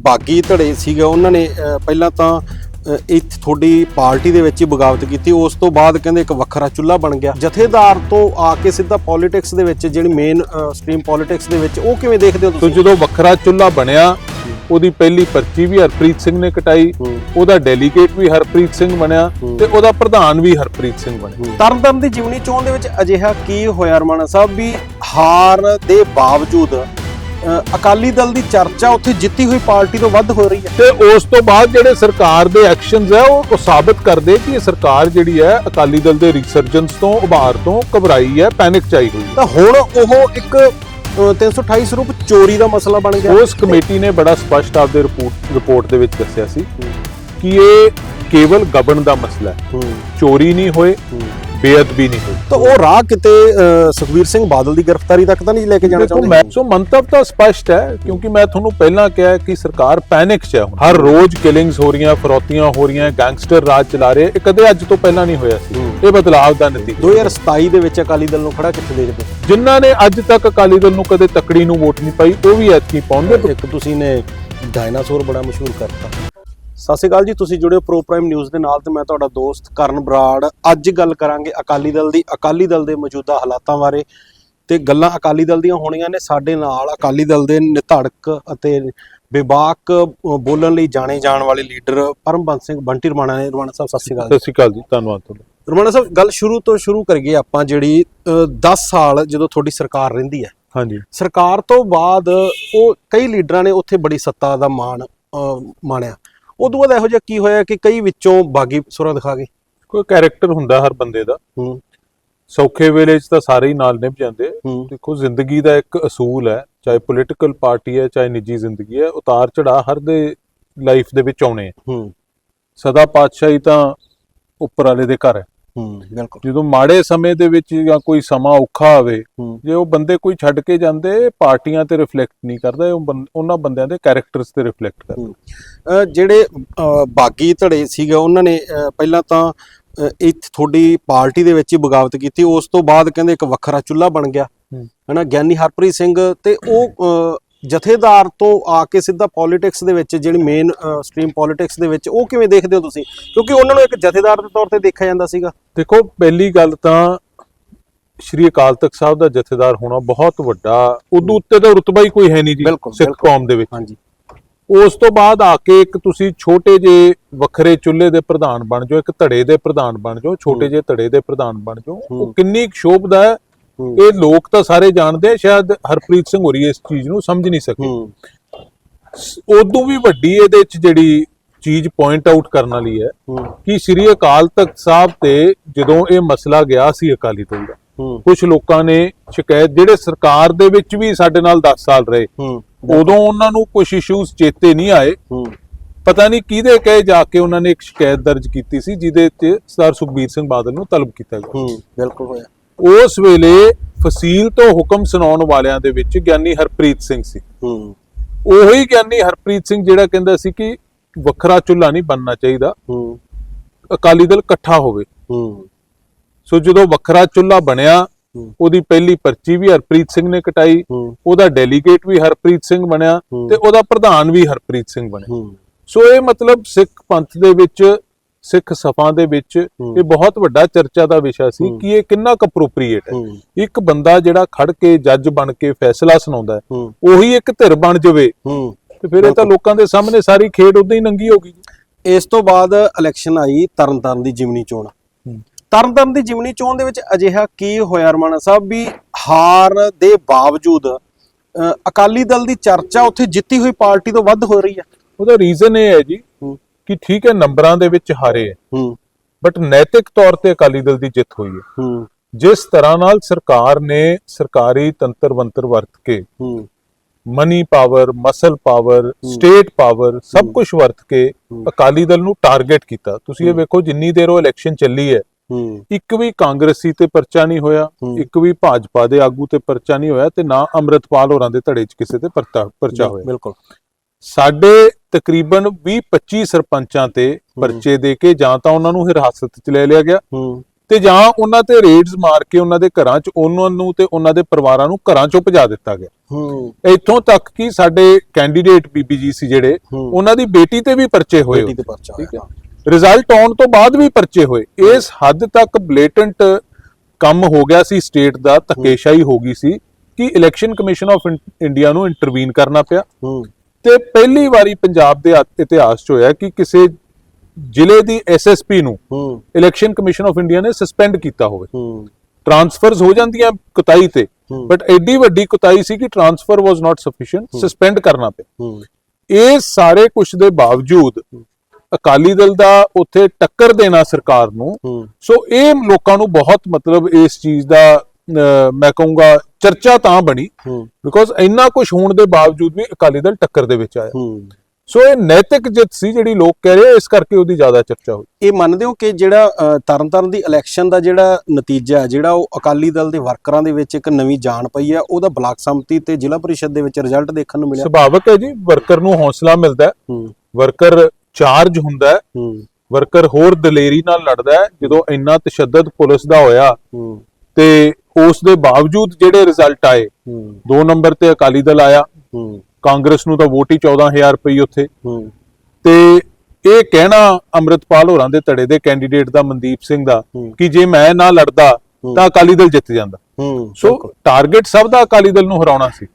ਬਾਗੀ ਧੜੇ ਸੀਗੇ ਉਹਨਾਂ ਨੇ ਪਹਿਲਾਂ ਤਾਂ ਇੱਥੇ ਤੁਹਾਡੀ ਪਾਰਟੀ ਦੇ ਵਿੱਚ ਹੀ ਬਗਾਵਤ ਕੀਤੀ। ਉਸ ਤੋਂ ਬਾਅਦ ਕਹਿੰਦੇ ਇੱਕ ਵੱਖਰਾ ਚੁੱਲ੍ਹਾ ਬਣ ਗਿਆ। ਜਥੇਦਾਰ ਤੋਂ ਆ ਕੇ ਸਿੱਧਾ ਪੋਲਿਟਿਕਸ ਦੇ ਵਿੱਚ ਜਿਹੜੀ ਮੇਨ ਸਟ੍ਰੀਮ ਪੋਲਿਟਿਕਸ ਦੇ ਵਿੱਚ ਉਹ ਕਿਵੇਂ ਦੇਖਦੇ ਹੋ ਤੁਸੀਂ? ਜਦੋਂ ਵੱਖਰਾ ਚੁੱਲ੍ਹਾ ਬਣਿਆ ਉਹਦੀ ਪਹਿਲੀ ਪਰਚੀ ਵੀ ਹਰਪ੍ਰੀਤ ਸਿੰਘ ਨੇ ਕਟਾਈ। ਉਹਦਾ ਡੈਲੀਗੇਟ ਵੀ ਹਰਪ੍ਰੀਤ ਸਿੰਘ ਬਣਿਆ। ਤੇ ਉਹਦਾ ਪ੍ਰਧਾਨ ਵੀ ਹਰਪ੍ਰੀਤ ਸਿੰਘ ਬਣਿਆ। ਤਰਨਤਾਰਨ ਦੀ ਜੀਵਨੀ ਚੋਣ ਦੇ ਵਿੱਚ ਅਜਿਹਾ ਕੀ ਹੋਇਆ ਰਮਾਣਾ ਸਾਹਿਬ ਵੀ ਹਾਰ ਦੇ ਬਾਵਜੂਦ ਅਕਾਲੀ ਦਲ ਦੀ ਚਰਚਾ ਉੱਥੇ ਜਿੱਤੀ ਹੋਈ ਪਾਰਟੀ ਤੋਂ ਵੱਧ ਹੋ ਰਹੀ ਹੈ। ਤੇ ਉਸ ਤੋਂ ਬਾਅਦ ਜਿਹੜੇ ਸਰਕਾਰ ਦੇ ਐਕਸ਼ਨਸ ਹੈ ਉਹ ਸਾਬਤ ਕਰਦੇ ਕਿ ਇਹ ਸਰਕਾਰ ਜਿਹੜੀ ਹੈ ਅਕਾਲੀ ਦਲ ਦੇ ਰਿਸਰਜੈਂਸ ਤੋਂ ਉਭਾਰ ਤੋਂ ਘਬਰਾਈ ਹੈ ਪੈਨਿਕ ਚ ਆਈ ਹੋਈ ਤਾਂ ਹੁਣ ਉਹ ਇੱਕ ਅਹ, 328 ਸਰੂਪ ਚੋਰੀ ਦਾ ਮਸਲਾ ਬਣ ਗਿਆ। ਉਸ ਕਮੇਟੀ ਨੇ ਬੜਾ ਸਪਸ਼ਟ ਆਪਦੇ ਰਿਪੋਰਟ ਰਿਪੋਰਟ ਦੇ ਵਿੱਚ ਦੱਸਿਆ ਸੀ ਕਿ ਇਹ ਕੇਵਲ ਗਬਨ ਦਾ ਮਸਲਾ ਹੈ। ਚੋਰੀ ਨਹੀਂ ਹੋਏ। ਬੇਅਦਬੀ ਨਹੀਂ ਹੋਈ। ਤਾਂ ਉਹ ਰਾਹ ਕਿਤੇ ਅਹ, ਸੁਖਬੀਰ ਸਿੰਘ ਬਾਦਲ ਦੀ ਗ੍ਰਿਫਤਾਰੀ ਤੱਕ ਤਾਂ ਨਹੀਂ ਲੈ ਕੇ ਜਾਣਾ ਚਾਹੁੰਦੇ? ਮੈਂ ਸੋ ਮੰਤਵ ਤਾਂ ਸਪਸ਼ਟ ਹੈ ਕਿਉਂਕਿ ਮੈਂ ਤੁਹਾਨੂੰ ਪਹਿਲਾਂ ਕਿਹਾ ਕਿ ਸਰਕਾਰ ਪੈਨਿਕ 'ਚ ਹੈ ਹੁਣ। ਹਰ ਰੋਜ਼ ਕਿਲਿੰਗਸ ਹੋ ਰਹੀਆਂ ਫਰੌਤੀਆਂ ਹੋ ਰਹੀਆਂ ਗੈਂਗਸਟਰ ਰਾਜ ਚਲਾ ਰਹੇ ਇਹ ਕਦੇ ਅੱਜ ਤੋਂ ਪਹਿਲਾਂ ਨਹੀਂ ਹੋਇਆ ਸੀ। ਇਹ ਬਦਲਾਅ ਦਾ ਨਤੀਜਾ। 2027 ਦੇ ਵਿੱਚ ਅਕਾਲੀ ਦਲ ਨੂੰ ਖੜਾ ਕਿੱਥੇ ਦੇਖਦੇ ਜਿਨ੍ਹਾਂ ਨੇ ਅੱਜ ਤੱਕ ਅਕਾਲੀ ਦਲ ਨੂੰ ਕਦੇ ਤਕੜੀ ਨੂੰ ਵੋਟ ਨਹੀਂ ਪਾਈ ਉਹ ਵੀ ਐਤਕੀ ਪਾਉਣਗੇ ਇੱਕ ਤੁਸੀਂ ਨੇ ਡਾਇਨਾਸੌਰ ਬੜਾ ਮਸ਼ਹੂਰ ਕਰਤਾ। ਸਤਿ ਸ਼੍ਰੀ ਅਕਾਲ ਜੀ ਤੁਸੀਂ ਜੁੜੇ ਹੋ ਪ੍ਰੋ ਪ੍ਰਾਈਮ ਨਿਊਜ਼ ਦੇ ਨਾਲ ਤੇ ਮੈਂ ਤੁਹਾਡਾ ਦੋਸਤ ਕਰਨ ਬਰਾੜ। ਅੱਜ ਗੱਲ ਕਰਾਂਗੇ ਅਕਾਲੀ ਦਲ ਦੀ ਅਕਾਲੀ ਦਲ ਦੇ ਮੌਜੂਦਾ ਹਾਲਾਤਾਂ ਬਾਰੇ। ਤੇ ਗੱਲਾਂ ਅਕਾਲੀ ਦਲ ਦੀਆਂ ਹੋਣੀਆਂ ਨੇ ਸਾਡੇ ਨਾਲ ਅਕਾਲੀ ਦਲ ਦੇ ਨਿਧੜਕ ਅਤੇ ਅ, ਬੋਲਣ ਲਈ ਜਾਣੇ ਜਾਣ ਵਾਲੇ ਲੀਡਰ ਪਰਮਬੰਸ ਸਿੰਘ ਬੰਟੀ ਰਮਾਣਾ ਨੇ। ਰਮਾਣਾ ਸਾਹਿਬ ਸਤਿ ਸ਼੍ਰੀ ਅਕਾਲ ਸਤਿ ਸ਼੍ਰੀ ਅਕਾਲ ਜੀ ਧੰਨਵਾਦ ਤੁਹਾਡਾ। ਰਮਾਣਾ ਸਾਹਿਬ ਗੱਲ ਸ਼ੁਰੂ ਤੋਂ ਸ਼ੁਰੂ ਕਰੀਏ ਆਪਾਂ ਜਿਹੜੀ 10 ਸਾਲ ਜਦੋਂ ਤੁਹਾਡੀ ਸਰਕਾਰ ਰਹਿੰਦੀ ਹੈ। ਹਾਂਜੀ। ਸਰਕਾਰ ਤੋਂ ਬਾਅਦ ਉਹ ਕਈ ਲੀਡਰਾਂ ਨੇ ਉੱਥੇ ਬੜੀ ਸੱਤਾ ਦਾ ਮਾਣ ਮਾਣਿਆ। ਉਦੋਂ ਬਾਅਦ ਇਹੋ ਜਿਹਾ ਕੀ ਹੋਇਆ ਕਿ ਕਈ ਵਿੱਚੋਂ ਬਾਗੀ ਸੁਰਾਂ ਦਿਖਾ ਗਏ? ਕੋਈ ਕੈਰੈਕਟਰ ਹੁੰਦਾ ਹਰ ਬੰਦੇ ਦਾ। ਹੂੰ। ਸੌਖੇ ਵੇਲੇ 'ਚ ਤਾਂ ਸਾਰੇ ਹੀ ਨਾਲ ਨਿਭ ਜਾਂਦੇ। ਦੇਖੋ ਜ਼ਿੰਦਗੀ ਦਾ ਇੱਕ ਅਸੂਲ ਹੈ ਚਾਹੇ ਪੋਲੀਟੀਕਲ ਪਾਰਟੀ ਹੈ ਚਾਹੇ ਨਿੱਜੀ ਜ਼ਿੰਦਗੀ ਹੈ ਉਤਾਰ ਚੜਾ ਹਰ ਦੇ ਲਾਈਫ ਦੇ ਵਿੱਚ ਆਉਣੇ ਹੂੰ। ਸਦਾ ਪਾਤਸ਼ਾਹੀ ਤਾਂ ਉੱਪਰ ਵਾਲੇ ਦੇ ਘਰ ਹੈ। ਹੂੰ ਬਿਲਕੁਲ। ਜਦੋਂ ਮਾੜੇ ਸਮੇਂ ਦੇ ਵਿੱਚ ਜਾਂ ਕੋਈ ਸਮਾਂ ਔਖਾ ਆਵੇ ਜੇ ਉਹ ਬੰਦੇ ਕੋਈ ਛੱਡ ਕੇ ਜਾਂਦੇ ਪਾਰਟੀਆਂ ਤੇ ਰਿਫਲੈਕਟ ਨਹੀਂ ਕਰਦਾ ਉਹ ਉਹਨਾਂ ਬੰਦਿਆਂ ਦੇ ਕੈਰੈਕਟਰਸ ਤੇ ਰਿਫਲੈਕਟ ਕਰਦਾ। ਜਿਹੜੇ ਬਾਗੀ ਧੜੇ ਸੀਗੇ ਉਹਨਾਂ ਨੇ ਪਹਿਲਾਂ ਤਾਂ ਇੱਥੇ ਤੁਹਾਡੀ ਪਾਰਟੀ ਦੇ ਵਿੱਚ ਹੀ ਬਗਾਵਤ ਕੀਤੀ ਉਸ ਤੋਂ ਬਾਅਦ ਕਹਿੰਦੇ ਇੱਕ ਵੱਖਰਾ ਚੁੱਲ੍ਹਾ ਬਣ ਗਿਆ। ਹਨਾ ਗਿਆਨੀ ਹਰਪ੍ਰੀਤ ਸਿੰਘ ਤੇ ਉਹ ਜਥੇਦਾਰ ਤੋਂ ਆ ਕੇ ਸਿੱਧਾ ਪੋਲਿਟਿਕਸ ਦੇ ਵਿੱਚ ਜਿਹੜੀ ਮੇਨ ਸਟ੍ਰੀਮ ਪੋਲਿਟਿਕਸ ਦੇ ਵਿੱਚ ਉਹ ਕਿਵੇਂ ਦੇਖਦੇ ਹੋ ਤੁਸੀਂ ਕਿਉਂਕਿ ਉਹਨਾਂ ਨੂੰ ਇੱਕ ਜਥੇਦਾਰ ਦੇ ਤੌਰ ਤੇ ਦੇਖਿਆ ਜਾਂਦਾ ਸੀਗਾ ਦੇਖੋ ਪਹਿਲੀ ਗੱਲ ਤਾਂ ਸ਼੍ਰੀ ਅਕਾਲ ਤਖਤ ਸਾਹਿਬ ਦਾ ਜਥੇਦਾਰ ਹੋਣਾ ਬਹੁਤ ਵੱਡਾ ਉਦੋਂ ਉੱਤੇ ਤਾਂ ਰੁਤਬਾ ਹੀ ਕੋਈ ਹੈ ਨਹੀਂ ਜੀ ਸਿੱਖ। ਕੌਮ ਦੇ ਵਿੱਚ ਹਾਂਜੀ ਉਸ ਤੋਂ ਬਾਅਦ ਆ ਕੇ ਇੱਕ ਤੁਸੀਂ ਛੋਟੇ ਜੇ ਵੱਖਰੇ ਚੁੱਲ੍ਹੇ ਦੇ ਪ੍ਰਧਾਨ ਬਣ ਜਾਓ ਇੱਕ ਧੜੇ ਦੇ ਪ੍ਰਧਾਨ ਬਣ ਜਾਓ ਛੋਟੇ। ਜੇ ਧੜੇ ਦੇ ਪ੍ਰਧਾਨ ਬਣ ਜਾਓ ਉਹ। ਕਿੰਨੀ ਸ਼ੋਭਦਾ ਹੂੰ ਇਹ ਲੋਕ ਤਾਂ ਸਾਰੇ ਜਾਣਦੇ ਆ ਸ਼ਾਇਦ ਹਰਪ੍ਰੀਤ ਸਿੰਘ ਹੋਰੀ ਇਸ ਚੀਜ਼ ਨੂੰ ਸਮਝ ਨਹੀਂ ਸਕੇ। ਉਦੋਂ ਵੀ ਵੱਡੀ ਇਹਦੇ ਚ ਜਿਹੜੀ ਚੀਜ਼ ਪੁਆਇੰਟ ਆਊਟ ਕਰਨ ਵਾਲੀ ਹੈ ਕਿ ਸ੍ਰੀ ਅਕਾਲ ਤਖਤ ਸਾਹਿਬ ਤੇ ਜਦੋਂ ਇਹ ਮਸਲਾ ਗਿਆ ਸੀ ਅਕਾਲੀ ਦਲ ਦਾ ਕੁਝ ਲੋਕਾਂ ਨੇ ਸ਼ਿਕਾਇਤ ਜਿਹੜੇ ਸਰਕਾਰ ਦੇ ਵਿੱਚ ਵੀ ਸਾਡੇ ਨਾਲ 10 ਸਾਲ ਰਹੇ ਉਦੋਂ ਉਹਨਾਂ ਨੂੰ ਕੁਝ ਇਸ਼ੂਜ਼ ਚੇਤੇ ਨਹੀਂ ਆਏ। ਪਤਾ ਨਹੀਂ ਕਿਹਦੇ ਕਹੇ ਜਾ ਕੇ ਉਹਨਾਂ ਨੇ ਇੱਕ ਸ਼ਿਕਾਇਤ ਦਰਜ ਕੀਤੀ ਸੀ ਜਿਹਦੇ ਤੇ ਸਰਦਾਰ ਸੁਖਬੀਰ ਸਿੰਘ ਬਾਦਲ ਨੂੰ ਤਲਬ ਕੀਤਾ ਗਿਆ। ਬਿਲਕੁਲ ਹੋਇਆ। ਉਸ ਵੇਲੇ ਫਸੀਲ ਤੋਂ ਹੁਕਮ ਸੁਣਾਉਣ ਵਾਲਿਆਂ ਦੇ ਵਿੱਚ ਗਿਆਨੀ ਹਰਪ੍ਰੀਤ ਸਿੰਘ ਸੀ। ਹੂੰ। ਉਹੀ ਗਿਆਨੀ ਹਰਪ੍ਰੀਤ ਸਿੰਘ ਜਿਹੜਾ ਕਹਿੰਦਾ ਸੀ ਕਿ ਵੱਖਰਾ ਚੁੱਲ੍ਹਾ ਨਹੀਂ ਬਣਨਾ ਚਾਹੀਦਾ। ਹੂੰ। ਅਕਾਲੀ ਦਲ ਇਕੱਠਾ ਹੋਵੇ। ਹੂੰ। ਸੋ ਜਦੋਂ ਵੱਖਰਾ ਚੁੱਲ੍ਹਾ ਬਣਿਆ। ਉਹਦੀ ਪਹਿਲੀ ਪਰਚੀ ਵੀ ਹਰਪ੍ਰੀਤ ਸਿੰਘ ਨੇ ਕਟਾਈ। ਉਹਦਾ ਡੈਲੀਗੇਟ ਵੀ ਹਰਪ੍ਰੀਤ ਸਿੰਘ ਬਣਿਆ। ਤੇ ਉਹਦਾ ਪ੍ਰਧਾਨ ਵੀ ਹਰਪ੍ਰੀਤ ਸਿੰਘ ਬਣਿਆ। ਸੋ ਇਹ ਮਤਲਬ ਸਿੱਖ ਪੰਥ ਦੇ ਵਿੱਚ ਸਿੱਖ ਸਫਾਂ ਦੇ ਵਿੱਚ ਇਹ ਬਹੁਤ ਵੱਡਾ ਚਰਚਾ ਦਾ ਵਿਸ਼ਾ ਸੀ। ਕਿ ਇਹ ਕਿੰਨਾ ਕੁ ਅਪਰੋਪਰੀਏਟ ਹੈ। ਇੱਕ ਬੰਦਾ ਜਿਹੜਾ ਖੜ ਕੇ ਜੱਜ ਬਣ ਕੇ ਫੈਸਲਾ ਸੁਣਾਉਂਦਾ ਉਹੀ ਇੱਕ ਧਿਰ ਬਣ ਜਾਵੇ। ਤੇ ਫਿਰ ਇਹ ਤਾਂ ਲੋਕਾਂ ਦੇ ਸਾਹਮਣੇ ਸਾਰੀ ਖੇਡ ਉਦਾਂ ਹੀ ਨੰਗੀ ਹੋ ਗਈ ਇਸ ਤੋਂ ਬਾਅਦ ਇਲੈਕਸ਼ਨ ਆਈ ਤਰਨਤਾਰਨ ਦੀ ਜਿਮਨੀ ਚੋਣ। ਤਰਨਤਾਰਨ ਦੀ ਜਿਮਨੀ ਚੋਣ ਦੇ ਵਿੱਚ ਅਜਿਹਾ ਕੀ ਹੋਇਆ ਰਮਾਣਾ ਸਾਹਿਬ ਵੀ ਹਾਰ ਦੇ ਬਾਵਜੂਦ ਅਕਾਲੀ ਦਲ ਦੀ ਚਰਚਾ ਉੱਥੇ ਜਿੱਤੀ ਹੋਈ ਪਾਰਟੀ ਤੋਂ ਵੱਧ ਹੋ ਰਹੀ ਹੈ। ਉਹਦਾ ਰੀਜ਼ਨ ਇਹ ਹੈ ਜੀ ਕਿ ਠੀਕ ਹੈ ਨੰਬਰਾਂ ਦੇ ਵਿੱਚ ਹਾਰੇ ਹੈ। ਬਟ ਨੈਤਿਕ ਤੌਰ ਤੇ ਅਕਾਲੀ ਦਲ ਦੀ ਜਿੱਤ ਹੋਈ ਹੈ। ਹੂੰ। ਜਿਸ ਤਰ੍ਹਾਂ ਨਾਲ ਸਰਕਾਰ ਨੇ ਸਰਕਾਰੀ ਤੰਤਰ ਮੰਤਰ ਵਰਤ ਕੇ ਹੂੰ। Money power muscle power state power ਸਭ ਕੁਝ ਵਰਤ ਕੇ। ਅਕਾਲੀ ਦਲ ਨੂੰ ਟਾਰਗੇਟ ਕੀਤਾ। ਤੁਸੀਂ ਇਹ। ਵੇਖੋ ਜਿੰਨੀ ਦੇਰ ਉਹ ਇਲੈਕਸ਼ਨ ਚੱਲੀ ਹੈ ਹੂੰ। ਇੱਕ ਵੀ ਕਾਂਗਰਸੀ ਤੇ ਪਰਚਾ ਨਹੀਂ ਹੋਇਆ। ਇੱਕ ਵੀ ਭਾਜਪਾ ਦੇ ਆਗੂ ਤੇ ਪਰਚਾ ਨਹੀਂ ਹੋਇਆ ਤੇ ਨਾ ਅੰਮ੍ਰਿਤਪਾਲ ਹੋਰਾਂ ਦੇ ਧੜੇ 'ਚ ਕਿਸੇ ਤੇ ਪਰਚਾ ਪਰਚਾ ਹੋਇਆ। ਬਿਲਕੁਲ। ਸਾਡੇ ਤਕਰੀਬਨ 20 25 ਸਰਪੰਚਾਂ ਤੇ ਪਰਚੇ ਦੇ ਕੇ ਜਾਂ ਤਾਂ ਉਹਨਾਂ ਨੂੰ ਹਿਰਾਸਤ 'ਚ ਲੈ ਲਿਆ ਗਿਆ ਤੇ ਜਾਂ ਉਹਨਾਂ ਤੇ ਰੇਡਸ ਮਾਰ ਕੇ ਉਹਨਾਂ ਦੇ ਘਰਾਂ 'ਚ ਉਹਨਾਂ ਨੂੰ ਤੇ ਉਹਨਾਂ ਦੇ ਪਰਿਵਾਰਾਂ ਨੂੰ ਘਰਾਂ 'ਚੋਂ ਭਜਾ ਦਿੱਤਾ ਗਿਆ। ਹੂੰ। ਇੱਥੋਂ ਤੱਕ ਕਿ ਸਾਡੇ ਕੈਂਡੀਡੇਟ ਬੀਬੀਜੀ ਸੀ ਜਿਹੜੇ। ਉਹਨਾਂ ਦੀ ਬੇਟੀ ਤੇ ਵੀ ਪਰਚੇ ਹੋਏ ਬੇਟੀ ਤੇ ਪਰਚਾ ਠੀਕ ਹੈ। ਹੋਇਆ ਰਿਜ਼ਲਟ ਆਉਣ ਤੋਂ ਬਾਅਦ ਵੀ ਪਰਚੇ ਹੋਏ। ਇਸ ਹੱਦ ਤੱਕ ਬਲੇਟੈਂਟ ਕੰਮ ਹੋ ਗਿਆ ਸੀ ਸਟੇਟ ਦਾ ਧੱਕੇਸ਼ਾਹੀ ਹੋ ਗਈ ਸੀ ਕਿ ਇਲੈਕਸ਼ਨ ਕਮਿਸ਼ਨ ਆਫ ਇੰਡੀਆ ਨੂੰ ਇੰਟਰਵੀਨ ਕਰਨਾ ਪਿਆ। ਤੇ ਪਹਿਲੀ ਵਾਰੀ ਪੰਜਾਬ ਦੇ ਇਤ- ਇਤਿਹਾਸ 'ਚ ਹੋਇਆ ਕਿ ਕਿਸੇ ਜ਼ਿਲ੍ਹੇ ਦੀ ਐਸਐਸਪੀ ਨੂੰ ਇਲੈਕਸ਼ਨ ਕਮਿਸ਼ਨ ਆਫ ਇੰਡੀਆ ਨੇ ਸਸਪੈਂਡ ਕੀਤਾ ਹੋਵੇ। ਟ੍ਰਾਂਸਫਰਸ ਹੋ ਜਾਂਦੀਆਂ ਕੁਤਾਈ ਤੇ। ਬਟ ਐਡੀ ਵੱਡੀ ਕੁਤਾਈ ਸੀ ਕਿ transfer was not sufficient suspend ਕਰਨਾ ਪਿਆ। ਇਹ ਸਾਰੇ ਕੁਝ ਦੇ ਬਾਵਜੂਦ ਅਕਾਲੀ ਦਲ ਦਾ ਉੱਥੇ ਟੱਕਰ ਦੇਣਾ ਸਰਕਾਰ ਨੂੰ ਸੋ ਇਹ ਲੋਕਾਂ ਨੂੰ ਬਹੁਤ ਮਤਲਬ ਇਸ ਚੀਜ਼ ਦਾ ਮੈਂ ਕਹੂੰਗਾ ਚਰਚਾ ਤਾਂ ਬਣੀ ਬਿਕੋਜ਼ ਇੰਨਾ ਕੁਝ ਹੋਣ ਦੇ ਬਾਵਜੂਦ ਵੀ ਅਕਾਲੀ ਦਲ ਟੱਕਰ ਦੇ ਵਿੱਚ ਆਇਆ। ਸੋ ਇਹ ਨੈਤਿਕ ਜਿੱਤ ਸੀ ਜਿਹੜੀ ਲੋਕ ਕਹਿ ਰਹੇ ਇਸ ਕਰਕੇ ਉਹਦੀ ਜ਼ਿਆਦਾ ਚਰਚਾ ਹੋਈ। ਇਹ ਮੰਨਦੇ ਹੋ ਕਿ ਜਿਹੜਾ ਤਰਨਤਾਰਨ ਦੀ ਇਲੈਕਸ਼ਨ ਦਾ ਜਿਹੜਾ ਨਤੀਜਾ ਹੈ ਜਿਹੜਾ ਉਹ ਅਕਾਲੀ ਦਲ ਦੇ ਵਰਕਰਾਂ ਦੇ ਵਿੱਚ ਇੱਕ ਨਵੀਂ ਜਾਨ ਪਈ ਹੈ ਉਹਦਾ ਬਲਾਕ ਸੰਮਤੀ ਤੇ ਜ਼ਿਲ੍ਹਾ ਪਰਿਸ਼ਦ ਦੇ ਵਿੱਚ ਰਿਜ਼ਲਟ ਦੇਖਣ ਨੂੰ ਮਿਲਿਆ। ਸੁਭਾਵਕ ਹੈ ਜੀ ਵਰਕਰ ਨੂੰ ਹੌਸਲਾ ਮਿਲਦਾ ਵਰਕਰ ਚਾਰਜ ਹੁੰਦਾ ਹੈ। ਵਰਕਰ ਹੋਰ ਦਲੇਰੀ ਨਾਲ ਲੜਦਾ ਹੈ। ਜਦੋਂ ਇੰਨਾ ਤਸ਼ੱਦਦ ਪੁਲਿਸ ਦਾ ਹੋਇਆ ਤੇ ਉਸ ਦੇ ਬਾਵਜੂਦ ਜਿਹੜੇ ਰਿਜ਼ਲਟ ਆਏ ਹੂੰ। ਦੋ ਨੰਬਰ ਤੇ ਅਕਾਲੀ ਦਲ ਆਇਆ ਕਾਂਗਰਸ ਨੂੰ ਤਾਂ ਵੋਟ ਹੀ 14000 ਪਈ ਉੱਥੇ। ਤੇ ਇਹ ਕਹਿਣਾ ਅੰਮ੍ਰਿਤਪਾਲ ਹੋਰਾਂ ਦੇ ਧੜੇ ਦੇ ਕੈਂਡੀਡੇਟ ਦਾ ਮਨਦੀਪ ਸਿੰਘ ਦਾ। ਕਿ ਜੇ ਮੈਂ ਨਾ ਲੜਦਾ ਤਾਂ ਅਕਾਲੀ ਦਲ ਜਿੱਤ ਜਾਂਦਾ। ਸੋ। ਟਾਰਗੇਟ ਸਭ ਦਾ ਅਕਾਲੀ ਦਲ ਨੂੰ ਹਰਾਉਣਾ ਸੀ।